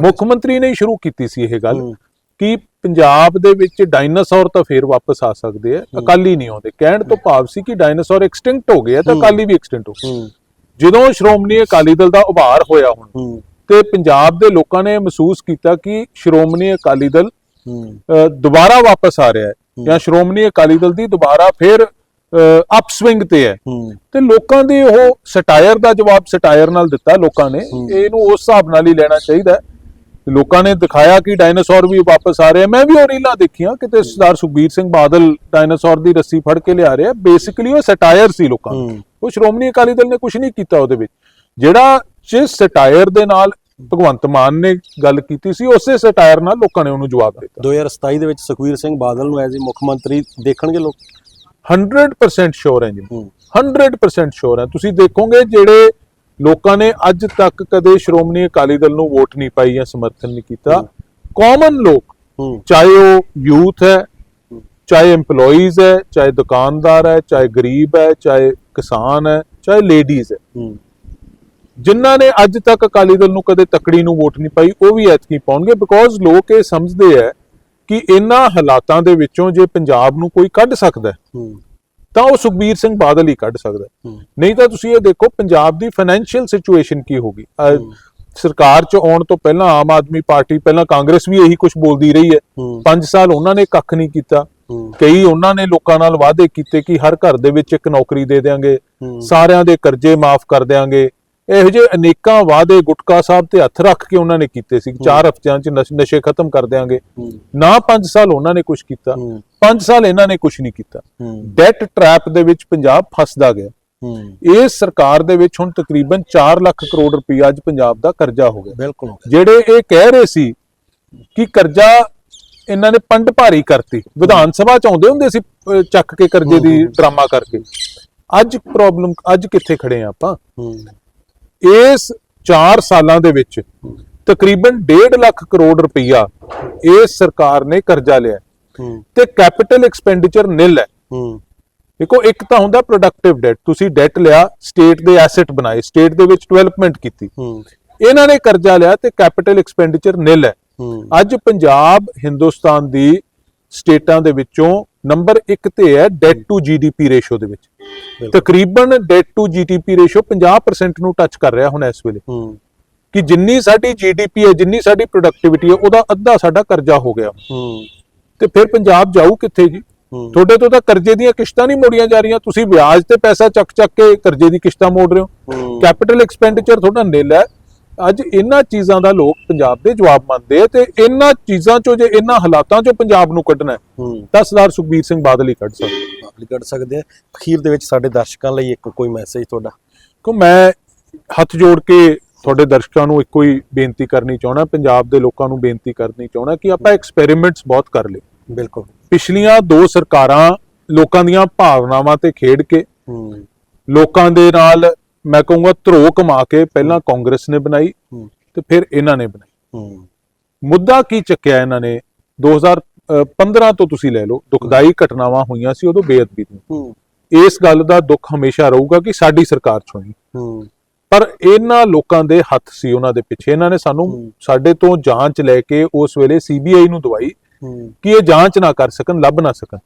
ਮੁੱਖ ਮੰਤਰੀ ਨੇ ਹੀ ਸ਼ੁਰੂ ਕੀਤੀ ਸੀ ਇਹ ਗੱਲ ਕਿ ਪੰਜਾਬ ਦੇ ਵਿੱਚ ਡਾਇਨਾਸੌਰ ਤਾਂ ਫੇਰ ਵਾਪਸ ਆ ਸਕਦੇ ਆ ਅਕਾਲੀ ਨਹੀਂ ਆਉਂਦੇ। ਕਹਿਣ ਤੋਂ ਭਾਵ ਸੀ ਕਿ ਡਾਇਨਾਸੌਰ ਐਕਸਟਿੰਕਟ ਹੋ ਗਏ ਆ ਤਾਂ। ਅਕਾਲੀ ਵੀ ਐਕਸਟਿੰਕਟ ਹੋ ਗਏ। ਜਦੋਂ ਸ਼੍ਰੋਮਣੀ ਅਕਾਲੀ ਦਲ ਦਾ ਉਭਾਰ ਹੋਇਆ ਹੁਣ ਤੇ ਪੰਜਾਬ ਦੇ ਲੋਕਾਂ ਨੇ ਮਹਿਸੂਸ ਕੀਤਾ ਕਿ ਸ਼੍ਰੋਮਣੀ ਅਕਾਲੀ ਦਲ ਦੁਬਾਰਾ ਵਾਪਸ ਆ ਰਿਹਾ ਹੈ ਜਾਂ ਸ਼੍ਰੋਮਣੀ ਅਕਾਲੀ ਦਲ ਦੀ ਦੁਬਾਰਾ ਫਿਰ ਅਪਸਵਿੰਗ ਤੇ ਹੈ। ਤੇ ਲੋਕਾਂ ਦੇ ਉਹ ਸਟਾਇਰ ਦਾ ਜਵਾਬ ਸਟਾਇਰ ਨਾਲ ਦਿੱਤਾ ਲੋਕਾਂ ਨੇ। ਇਹਨੂੰ ਉਸ ਹਿਸਾਬ ਨਾਲ ਹੀ ਲੈਣਾ ਚਾਹੀਦਾ ਹੈ। ਲੋਕਾਂ ਨੇ ਦਿਖਾਇਆ ਕਿ ਡਾਇਨਾਸੌਰ ਵੀ ਵਾਪਸ ਆ ਰਹੇ। ਆ ਮੈਂ ਵੀ ਉਹ ਰੀਲਾਂ ਦੇਖੀਆਂ ਕਿਤੇ ਸਰਦਾਰ ਸੁਖਬੀਰ ਸਿੰਘ ਬਾਦਲ ਡਾਇਨਾਸੌਰ ਦੀ ਰੱਸੀ ਫੜ ਕੇ ਲਿਆ ਰਿਹਾ। ਬੇਸਿਕਲੀ ਉਹ ਸਟਾਇਰ ਸੀ ਲੋਕਾਂ ਉਹ ਸ਼੍ਰੋਮਣੀ ਅਕਾਲੀ ਦਲ ਨੇ ਕੁਝ ਨਹੀਂ ਕੀਤਾ ਉਹਦੇ ਵਿੱਚ। ਜਿਹੜਾ ਜਿਸ ਸਟਾਇਰ ਦੇ ਨਾਲ ਭਗਵੰਤ ਮਾਨ ਨੇ ਗੱਲ ਕੀਤੀ ਸੀ ਉਸੇ ਸਟਾਇਰ ਨਾਲ ਲੋਕਾਂ ਨੇ ਉਹਨੂੰ ਜਵਾਬ ਦਿੱਤਾ। 2027 ਦੇ ਵਿੱਚ ਸੁਖਵੀਰ ਸਿੰਘ ਬਾਦਲ ਨੂੰ ਐਜ਼ ਮੁੱਖ ਮੰਤਰੀ ਦੇਖਣਗੇ ਲੋਕ? 100% ਸ਼ੋਰ ਹੈ ਜੀ। ਹੂੰ। 100% ਸ਼ੋਰ ਹੈ। ਤੁਸੀਂ ਦੇਖੋਗੇ ਜਿਹੜੇ ਲੋਕਾਂ ਨੇ ਅੱਜ ਤੱਕ ਕਦੇ ਸ਼੍ਰੋਮਣੀ ਅਕਾਲੀ ਦਲ ਨੂੰ ਵੋਟ ਨਹੀਂ ਪਾਈ ਜਾਂ ਸਮਰਥਨ ਨਹੀਂ ਕੀਤਾ। ਕਾਮਨ ਲੋਕ ਚਾਹੇ ਉਹ ਯੂਥ ਹੈ ਚਾਹੇ EMPLOYEES ਹੈ ਚਾਹੇ ਦੁਕਾਨਦਾਰ ਹੈ ਚਾਹੇ ਗਰੀਬ ਹੈ ਚਾਹੇ ਕਿਸਾਨ ਹੈ ਚਾਹੇ ਲੇਡੀਜ਼ ਹੈ। ਜਿਨ੍ਹਾਂ ਨੇ ਅੱਜ ਤੱਕ ਅਕਾਲੀ ਦਲ ਨੂੰ ਕਦੇ ਤਕੜੀ ਨੂੰ ਵੋਟ ਨਹੀਂ ਪਾਈ ਉਹ ਵੀ ਐਤਕੀ ਪਾਉਣਗੇ ਬਿਕੋਜ਼ ਲੋਕ ਇਹ ਸਮਝਦੇ ਹੈ ਕਿ ਇਹਨਾਂ ਹਾਲਾਤਾਂ ਦੇ ਵਿੱਚੋਂ ਜੇ ਪੰਜਾਬ ਨੂੰ ਕੋਈ ਕੱਢ ਸਕਦਾ ਤਾਂ ਉਹ ਸੁਖਬੀਰ ਸਿੰਘ ਬਾਦਲ ਹੀ ਕੱਢ ਸਕਦਾ ਨਹੀਂ ਤਾਂ ਤੁਸੀਂ ਇਹ ਦੇਖੋ ਪੰਜਾਬ ਦੀ ਫਾਈਨੈਂਸ਼ੀਅਲ ਸਿਚੁਏਸ਼ਨ ਕੀ ਹੋਗੀ। ਸਰਕਾਰ ਚ ਆਉਣ ਤੋਂ ਪਹਿਲਾਂ ਆਮ ਆਦਮੀ ਪਾਰਟੀ ਪਹਿਲਾਂ ਕਾਂਗਰਸ ਵੀ ਇਹੀ ਕੁਝ ਬੋਲਦੀ ਰਹੀ ਹੈ। ਹੂੰ। 5 ਸਾਲ ਉਹਨਾਂ ਨੇ ਕੱਖ ਨਹੀਂ ਕੀਤਾ। ਕਈ ਉਹਨਾਂ ਨੇ ਲੋਕਾਂ ਨਾਲ ਵਾਅਦੇ ਕੀਤੇ ਕਿ ਹਰ ਘਰ ਦੇ ਵਿੱਚ ਇੱਕ ਨੌਕਰੀ ਦੇ ਹੂੰ। ਸਾਰਿਆਂ ਦੇ ਕਰਜ਼ੇ ਮਾਫ ਕਰ ਦੇਾਂਗੇ ਇਹੋ ਜਿਹੇ ਅਨੇਕਾਂ ਵਾਅਦੇ ਗੁਟਕਾ ਸਾਹਿਬ ਤੇ ਹੱਥ ਰੱਖ ਕੇ ਉਹਨਾਂ ਨੇ ਕੀਤੇ ਸੀ ਚਾਰ ਹਫ਼ਤਿਆਂ ਚ ਨਸ਼- ਖਤਮ ਕਰ ਦੇਾਂਗੇ ਨਾ 5 ਸਾਲ ਉਹਨਾਂ ਨੇ ਕੁਝ ਕੀਤਾ ਹੂੰ। 5 ਸਾਲ ਇਹਨਾਂ ਨੇ ਕੁਝ ਨਹੀਂ ਕੀਤਾ। ਡੈਟ ਟ੍ਰੈਪ ਦੇ ਵਿੱਚ ਪੰਜਾਬ ਫਸਦਾ ਗਿਆ। ਇਸ ਸਰਕਾਰ ਦੇ ਵਿੱਚ ਹੁਣ ਤਕਰੀਬਨ 4 ਲੱਖ ਕਰੋੜ ਰੁਪਈਆ ਅੱਜ ਪੰਜਾਬ ਦਾ ਕਰਜ਼ਾ ਹੋ ਗਿਆ। ਬਿਲਕੁਲ ਜਿਹੜੇ ਇਹ ਕਹਿ ਰਹੇ ਸੀ ਕਿ ਕਰਜ਼ਾ ਇਹਨਾਂ ਨੇ ਪੰਡ ਭਾਰੀ ਕਰਤੀ ਵਿਧਾਨ ਸਭਾ ਚ ਆਉਂਦੇ ਹੁੰਦੇ ਸੀ ਚੱਕ ਕੇ ਕਰਜ਼ੇ ਦੀ ਡਰਾਮਾ ਕਰਕੇ। ਅੱਜ ਪ੍ਰੋਬਲਮ ਅੱਜ ਕਿੱਥੇ ਖੜੇ ਆ ਆਪਾਂ? ਇਸ 4 ਸਾਲਾਂ ਦੇ ਵਿੱਚ ਤਕਰੀਬਨ 1.5 ਲੱਖ ਕਰੋੜ ਰੁਪਈਆ ਇਸ ਸਰਕਾਰ ਨੇ ਕਰਜ਼ਾ ਲਿਆ ਤੇ ਕੈਪੀਟਲ ਐਕਸਪੈਂਡੀਚਰ ਨਿਲ ਹੈ। ਦੇਖੋ ਇੱਕ ਤਾਂ ਹੁੰਦਾ ਪ੍ਰੋਡਕਟਿਵ ਡੈਟ ਤੁਸੀਂ ਡੈਟ ਲਿਆ ਸਟੇਟ ਦੇ ਐਸੈਟ ਬਣਾਏ ਸਟੇਟ ਦੇ ਵਿੱਚ ਡਿਵੈਲਪਮੈਂਟ ਕੀਤੀ। ਇਹਨਾਂ ਨੇ ਕਰਜ਼ਾ ਲਿਆ ਤੇ ਕੈਪੀਟਲ ਐਕਸਪੈਂਡੀਚਰ ਨਿਲ ਹੂੰ। ਅੱਜ ਪੰਜਾਬ ਹਿੰਦੁਸਤਾਨ ਦੀ ਸਟੇਟਾਂ ਦੇ ਵਿੱਚੋਂ ਨੰਬਰ 1 ਤੇ ਹੈ ਡੈਟ ਟੂ ਜੀਡੀਪੀ ਰੇਸ਼ੋ ਦੇ ਵਿੱਚ। ਤਕਰੀਬਨ ਡੈਟ ਟੂ ਜੀਡੀਪੀ ਰੇਸ਼ੋ 50% ਨੂੰ ਟੱਚ ਕਰ ਰਿਹਾ ਹੁਣ ਇਸ ਵੇਲੇ। ਹੂੰ। ਕਿ ਜਿੰਨੀ ਸਾਡੀ ਜੀਡੀਪੀ ਹੈ ਜਿੰਨੀ ਸਾਡੀ ਪ੍ਰੋਡਕਟਿਵਿਟੀ ਹੈ ਉਹਦਾ ਅੱਧਾ ਸਾਡਾ ਕਰਜ਼ਾ ਹੋ ਗਿਆ। ਹੂੰ। ਤੇ ਫਿਰ ਪੰਜਾਬ ਜਾਊ ਕਿੱਥੇ ਜੀ? ਤੁਹਾਡੇ ਤੋਂ ਤਾਂ ਕਰਜ਼ੇ ਦੀਆਂ ਕਿਸ਼ਤਾਂ ਨਹੀਂ ਮੋੜੀਆਂ ਜਾ ਰਹੀਆਂ। ਤੁਸੀਂ ਵਿਆਜ ਤੇ ਪੈਸਾ ਚੱਕ ਚੱਕ ਕੇ ਕਰਜ਼ੇ ਦੀ ਕਿਸ਼ਤਾਂ ਮੋੜ ਰਹੇ ਹੂੰ। ਕੈਪੀਟਲ ਐਕਸਪੈਂਡੀਚਰ ਤੁਹਾਡਾ ਨਿਲ ਹੈ। ਅੱਜ ਇਹਨਾਂ ਚੀਜ਼ਾਂ ਦਾ ਲੋਕ ਪੰਜਾਬ ਦੇ ਜਵਾਬ ਮੰਨਦੇ ਆ ਤੇ ਇਹਨਾਂ ਚੀਜ਼ਾਂ ਚੋਂ ਜੇ ਇਹਨਾਂ ਹਾਲਾਤਾਂ ਚੋਂ ਪੰਜਾਬ ਨੂੰ ਕੱਢਣਾ ਹੈ ਤਾਂ ਸਰਦਾਰ ਸੁਖਬੀਰ ਸਿੰਘ ਬਾਦਲ ਹੀ ਕੱਢ ਸਕਦੇ ਬਾਬਲੀ ਕੱਢ ਸਕਦੇ ਆ। ਅਖੀਰ ਦੇ ਵਿੱਚ ਸਾਡੇ ਦਰਸ਼ਕਾਂ ਲਈ ਇੱਕ ਕੋਈ ਮੈਸੇਜ ਤੁਹਾਡਾ? ਕਿਉਂ ਮੈਂ ਹੱਥ ਜੋੜ ਕੇ ਤੁਹਾਡੇ ਦਰਸ਼ਕਾਂ ਨੂੰ ਇੱਕੋ ਹੀ ਬੇਨਤੀ ਕਰਨੀ ਚਾਹਣਾ ਪੰਜਾਬ ਦੇ ਲੋਕਾਂ ਨੂੰ ਬੇਨਤੀ ਕਰਨੀ ਚਾਹਣਾ ਕਿ ਆਪਾਂ ਐਕਸਪੈਰੀਮੈਂਟਸ ਬਹੁਤ ਕਰ ਲਏ। ਬਿਲਕੁਲ। ਪਿਛਲੀਆਂ ਦੋ ਸਰਕਾਰਾਂ ਲੋਕਾਂ ਦੀਆਂ ਭਾਵਨਾਵਾਂ ਤੇ ਖੇਡ ਕੇ ਲੋਕਾਂ ਦੇ ਨਾਲ ਮੈਂ ਕਹੂੰਗਾ ਧਰੋ ਕਮਾ ਕੇ ਪਹਿਲਾਂ ਕਾਂਗਰਸ ਨੇ ਬਣਾਈ ਤੇ ਫਿਰ ਇਹਨਾਂ ਨੇ ਬਣਾਈ। ਮੁੱਦਾ ਕੀ ਚੱਕਿਆ ਇਹਨਾਂ ਨੇ? 2015 ਤੋਂ ਤੁਸੀਂ ਲੈ ਲਓ ਦੁਖਦਾਈ ਘਟਨਾਵਾਂ ਹੋਈਆਂ ਸੀ ਉਦੋਂ ਬੇਅਦਬੀ ਹੂੰ। ਇਸ ਗੱਲ ਦਾ ਦੁੱਖ ਹਮੇਸ਼ਾ ਰਹੂਗਾ ਕਿ ਸਾਡੀ ਸਰਕਾਰ ਚ ਹੋਈ ਪਰ ਇਹਨਾਂ ਲੋਕਾਂ ਦੇ ਹੱਥ ਸੀ ਉਹਨਾਂ ਦੇ ਪਿੱਛੇ। ਇਹਨਾਂ ਨੇ ਸਾਨੂੰ। ਸਾਡੇ ਤੋਂ ਜਾਂਚ ਲੈ ਕੇ ਉਸ ਵੇਲੇ ਸੀਬੀਆਈ ਨੂੰ ਦਵਾਈ ਕਿ ਇਹ ਜਾਂਚ ਨਾ ਕਰ ਸਕਣ ਲੱਭ ਨਾ ਸਕਣ।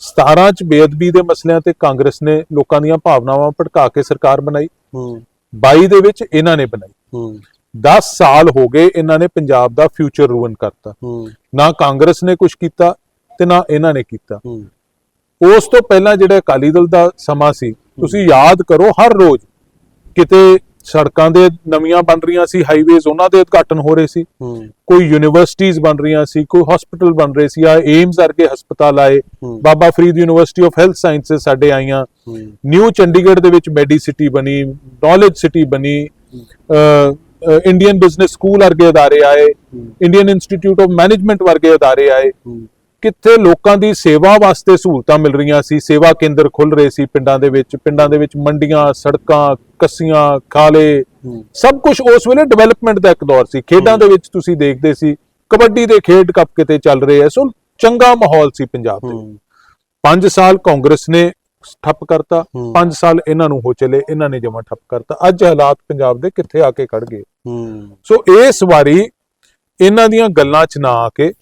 17 ਚ ਬੇਅਦਬੀ ਦੇ ਮਸਲਿਆਂ ਤੇ ਕਾਂਗਰਸ ਨੇ ਲੋਕਾਂ ਦੀਆਂ ਭਾਵਨਾਵਾਂ ਭੜਕਾ ਕੇ ਸਰਕਾਰ ਬਣਾਈ। ਹੂੰ। 22 ਦੇ ਵਿੱਚ ਇਹਨਾਂ ਨੇ ਬਣਾਈ। ਹੂੰ। 10 ਸਾਲ ਹੋ ਗਏ ਇਹਨਾਂ ਨੇ ਪੰਜਾਬ ਦਾ ਫਿਊਚਰ ਰੂਇਨ ਕਰਤਾ। ਹੂੰ। ਨਾ ਕਾਂਗਰਸ ਨੇ ਕੁਝ ਕੀਤਾ ਤੇ ਨਾ ਇਹਨਾਂ ਨੇ ਕੀਤਾ। ਹੂੰ। ਉਸ ਤੋਂ ਪਹਿਲਾਂ ਜਿਹੜਾ ਅਕਾਲੀ ਦਲ ਦਾ ਸਮਾਂ ਸੀ ਤੁਸੀਂ ਯਾਦ ਕਰੋ ਹਰ ਰੋਜ਼ ਕਿਤੇ ਸੜਕਾਂ ਦੇ ਨਵੀਆਂ ਬਣ ਰਹੀਆਂ ਸੀ ਹਾਈਵੇਜ਼ ਉਹਨਾਂ ਦੇ ਉਦਘਾਟਨ ਹੋ ਰਹੇ ਸੀ। ਕੋਈ ਯੂਨੀਵਰਸਿਟੀਆਂ ਬਣ ਰਹੀਆਂ ਸੀ ਕੋਈ ਹਸਪੀਟਲ ਬਣ ਰਹੇ ਸੀ ਆ ਏਮਸ ਵਰਗੇ ਹਸਪਤਾਲ ਆਏ। Baba Farid University of Health Sciences ਸਾਡੇ ਆਈਆਂ। ਨਿਊ ਚੰਡੀਗੜ੍ਹ ਦੇ ਵਿੱਚ ਮੈਡੀਸਿਟੀ ਬਣੀ ਨੌਲੇਜ ਸਿਟੀ ਬਣੀ ਇੰਡੀਅਨ ਬਿਜ਼ਨਸ ਸਕੂਲ ਵਰਗੇ ਅਦਾਰੇ ਆਏ। ਇੰਡੀਅਨ ਇੰਸਟੀਚਿਊਟ ਆਫ ਮੈਨੇਜਮੈਂਟ ਵਰਗੇ ਅਦਾਰੇ ਆਏ। ਕਿੱਥੇ ਲੋਕਾਂ ਦੀ ਸੇਵਾ ਵਾਸਤੇ ਸਹੂਲਤਾਂ ਮਿਲ ਰਹੀਆਂ ਸੀ ਸੇਵਾ ਕੇਂਦਰ ਖੁੱਲ ਰਹੇ ਸੀ ਪਿੰਡਾਂ ਦੇ ਵਿੱਚ ਪਿੰਡਾਂ ਦੇ ਵਿੱਚ ਮੰਡੀਆਂ ਸੜਕਾਂ ਕੱਸੀਆਂ ਖਾਲੇ ਸਭ ਕੁਝ ਉਸ ਵੇਲੇ ਡਿਵੈਲਪਮੈਂਟ ਦਾ ਇੱਕ ਦੌਰ ਸੀ। ਖੇਡਾਂ ਦੇ ਵਿੱਚ ਤੁਸੀਂ ਦੇਖਦੇ ਸੀ ਕਬੱਡੀ ਦੇ ਖੇਡ ਕੱਪ ਕਿਤੇ ਚੱਲ ਰਹੇ ਐ ਸੋ ਚੰਗਾ ਮਾਹੌਲ ਸੀ ਪੰਜਾਬ ਦੇ ਹੂੰ। 5 ਸਾਲ ਕਾਂਗਰਸ ਨੇ ਠੱਪ ਕਰਤਾ। 5 ਸਾਲ ਇਹਨਾਂ ਨੂੰ ਹੋ ਚਲੇ ਇਹਨਾਂ ਨੇ ਜਮਾ ਠੱਪ ਕਰਤਾ। ਅੱਜ ਹਾਲਾਤ ਪੰਜਾਬ ਦੇ ਕਿੱਥੇ ਆ ਕੇ ਖੜ ਗਏ। ਸੋ ਇਸ ਵਾਰੀ ਇਹਨਾਂ ਦੀਆਂ ਗੱਲਾਂ 'ਚ ਨਾ ਆ ਕੇ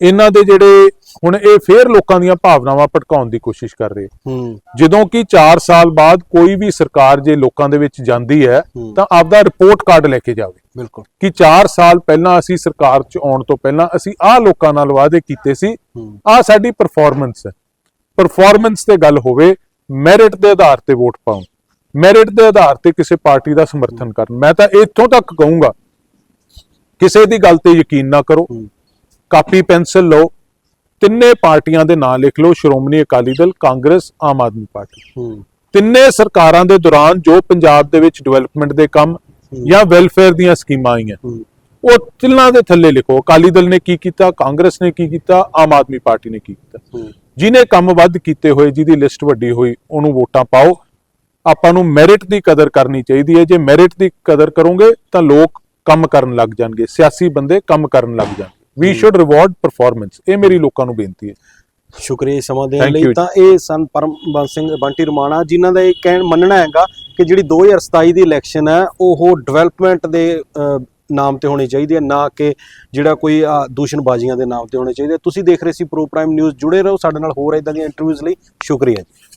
ਇਹਨਾਂ ਦੇ ਜਿਹੜੇ ਹੁਣ ਇਹ ਫੇਰ ਲੋਕਾਂ ਦੀਆਂ ਭਾਵਨਾਵਾਂ ਭਟਕਾਉਣ ਦੀ ਕੋਸ਼ਿਸ਼ ਕਰ ਰਹੇ ਹੂੰ। ਜਦੋਂ ਕਿ 4 ਸਾਲ ਬਾਅਦ ਕੋਈ ਵੀ ਸਰਕਾਰ ਜੇ ਲੋਕਾਂ ਦੇ ਵਿੱਚ ਜਾਂਦੀ ਹੈ। ਤਾਂ ਆਪਦਾ ਰਿਪੋਰਟ ਕਾਰਡ ਲੈ ਕੇ ਜਾਵੇ। ਬਿਲਕੁਲ। ਕਿ 4 ਸਾਲ ਪਹਿਲਾਂ ਅਸੀਂ ਸਰਕਾਰ 'ਚ ਆਉਣ ਤੋਂ ਪਹਿਲਾਂ ਅਸੀਂ ਆਹ ਲੋਕਾਂ ਨਾਲ ਵਾਅਦੇ ਕੀਤੇ ਸੀ ਆਹ ਸਾਡੀ ਪਰਫਾਰਮੈਂਸ ਹੈ। ਪਰਫਾਰਮੈਂਸ ਤੇ ਗੱਲ ਹੋਵੇ ਮੈਰਿਟ ਦੇ ਆਧਾਰ ਤੇ ਵੋਟ ਪਾਉਂ ਮੈਰਿਟ ਦੇ ਆਧਾਰ ਤੇ ਕਿਸੇ ਪਾਰਟੀ ਦਾ ਸਮਰਥਨ ਕਰਨ। ਮੈਂ ਤਾਂ ਇੱਥੋਂ ਤੱਕ ਕਹੂੰਗਾ ਕਿਸੇ ਦੀ ਗੱਲ ਤੇ ਯਕੀਨ ਨਾ ਕਰੋ। ਕਾਪੀ ਪੈਨਸਲ ਲਓ। ਤਿੰਨੇ ਪਾਰਟੀਆਂ ਦੇ ਨਾਂ ਲਿਖ ਲਓ ਸ਼੍ਰੋਮਣੀ ਅਕਾਲੀ ਦਲ ਕਾਂਗਰਸ ਆਮ ਆਦਮੀ ਪਾਰਟੀ। ਤਿੰਨੇ ਸਰਕਾਰਾਂ ਦੇ ਦੌਰਾਨ ਜੋ ਪੰਜਾਬ ਦੇ ਵਿੱਚ ਡਿਵੈਲਪਮੈਂਟ ਦੇ ਕੰਮ ਜਾਂ ਵੈਲਫੇਅਰ ਦੀਆਂ ਸਕੀਮਾਂ ਆਈਆਂ ਉਹ ਤਿੰਨਾਂ ਦੇ ਥੱਲੇ ਲਿਖੋ। ਅਕਾਲੀ ਦਲ ਨੇ ਕੀ ਕੀਤਾ ਕਾਂਗਰਸ ਨੇ ਕੀ ਕੀਤਾ ਆਮ ਆਦਮੀ ਪਾਰਟੀ ਨੇ ਕੀ ਕੀਤਾ। ਜਿਨੇ ਕੰਮ ਵੱਧ ਕੀਤੇ ਹੋਏ ਜਿਹਦੀ ਲਿਸਟ ਵੱਡੀ ਹੋਈ ਉਹਨੂੰ ਵੋਟਾਂ ਪਾਓ। ਆਪਾਂ ਨੂੰ ਮੈਰਿਟ ਦੀ ਕਦਰ ਕਰਨੀ ਚਾਹੀਦੀ ਹੈ। ਜੇ ਮੈਰਿਟ ਦੀ ਕਦਰ ਕਰੋਗੇ ਤਾਂ ਲੋਕ ਕੰਮ ਕਰਨ ਲੱਗ ਜਾਣਗੇ। ਸਿਆਸੀ ਬੰਦੇ ਕੰਮ ਕਰਨ ਲੱਗ ਜਾਣਗੇ। ਵੀ ਸ਼ੁੱਡ ਰਿਵਾਰਡ ਪਰਫਾਰਮੈਂਸ ਇਹ ਮੇਰੀ ਲੋਕਾਂ ਨੂੰ ਬੇਨਤੀ ਹੈ। ਸ਼ੁਕਰੀਆ ਸਮਾਂ ਦੇਣ ਲਈ। ਤਾਂ ਇਹ ਸਨ ਪਰਮਬੰਸ ਸਿੰਘ ਬੰਟੀ ਰਮਾਣਾ ਜਿਨ੍ਹਾਂ ਦਾ ਇਹ ਕਹਿਣ ਮੰਨਣਾ ਹੈਗਾ ਕਿ ਜਿਹੜੀ 2027 ਦੀ ਇਲੈਕਸ਼ਨ ਹੈ ਉਹ ਡਿਵੈਲਪਮੈਂਟ ਦੇ ਨਾਮ ਤੇ ਹੋਣੀ ਚਾਹੀਦੀ ਹੈ ਨਾ ਕਿ ਜਿਹੜਾ ਕੋਈ ਦੂਸ਼ਣਬਾਜ਼ੀਆਂ ਦੇ ਨਾਮ ਤੇ ਹੋਣੀ ਚਾਹੀਦੀ। ਤੁਸੀਂ ਦੇਖ ਰਹੇ ਸੀ ਪ੍ਰੋ ਪ੍ਰਾਈਮ ਨਿਊਜ਼ ਜੁੜੇ ਰਹੋ ਸਾਡੇ ਨਾਲ ਹੋਰ ਇਦਾਂ ਦੀਆਂ ਇੰਟਰਵਿਊਜ਼ ਲਈ। ਸ਼ੁਕਰੀਆ ਜੀ।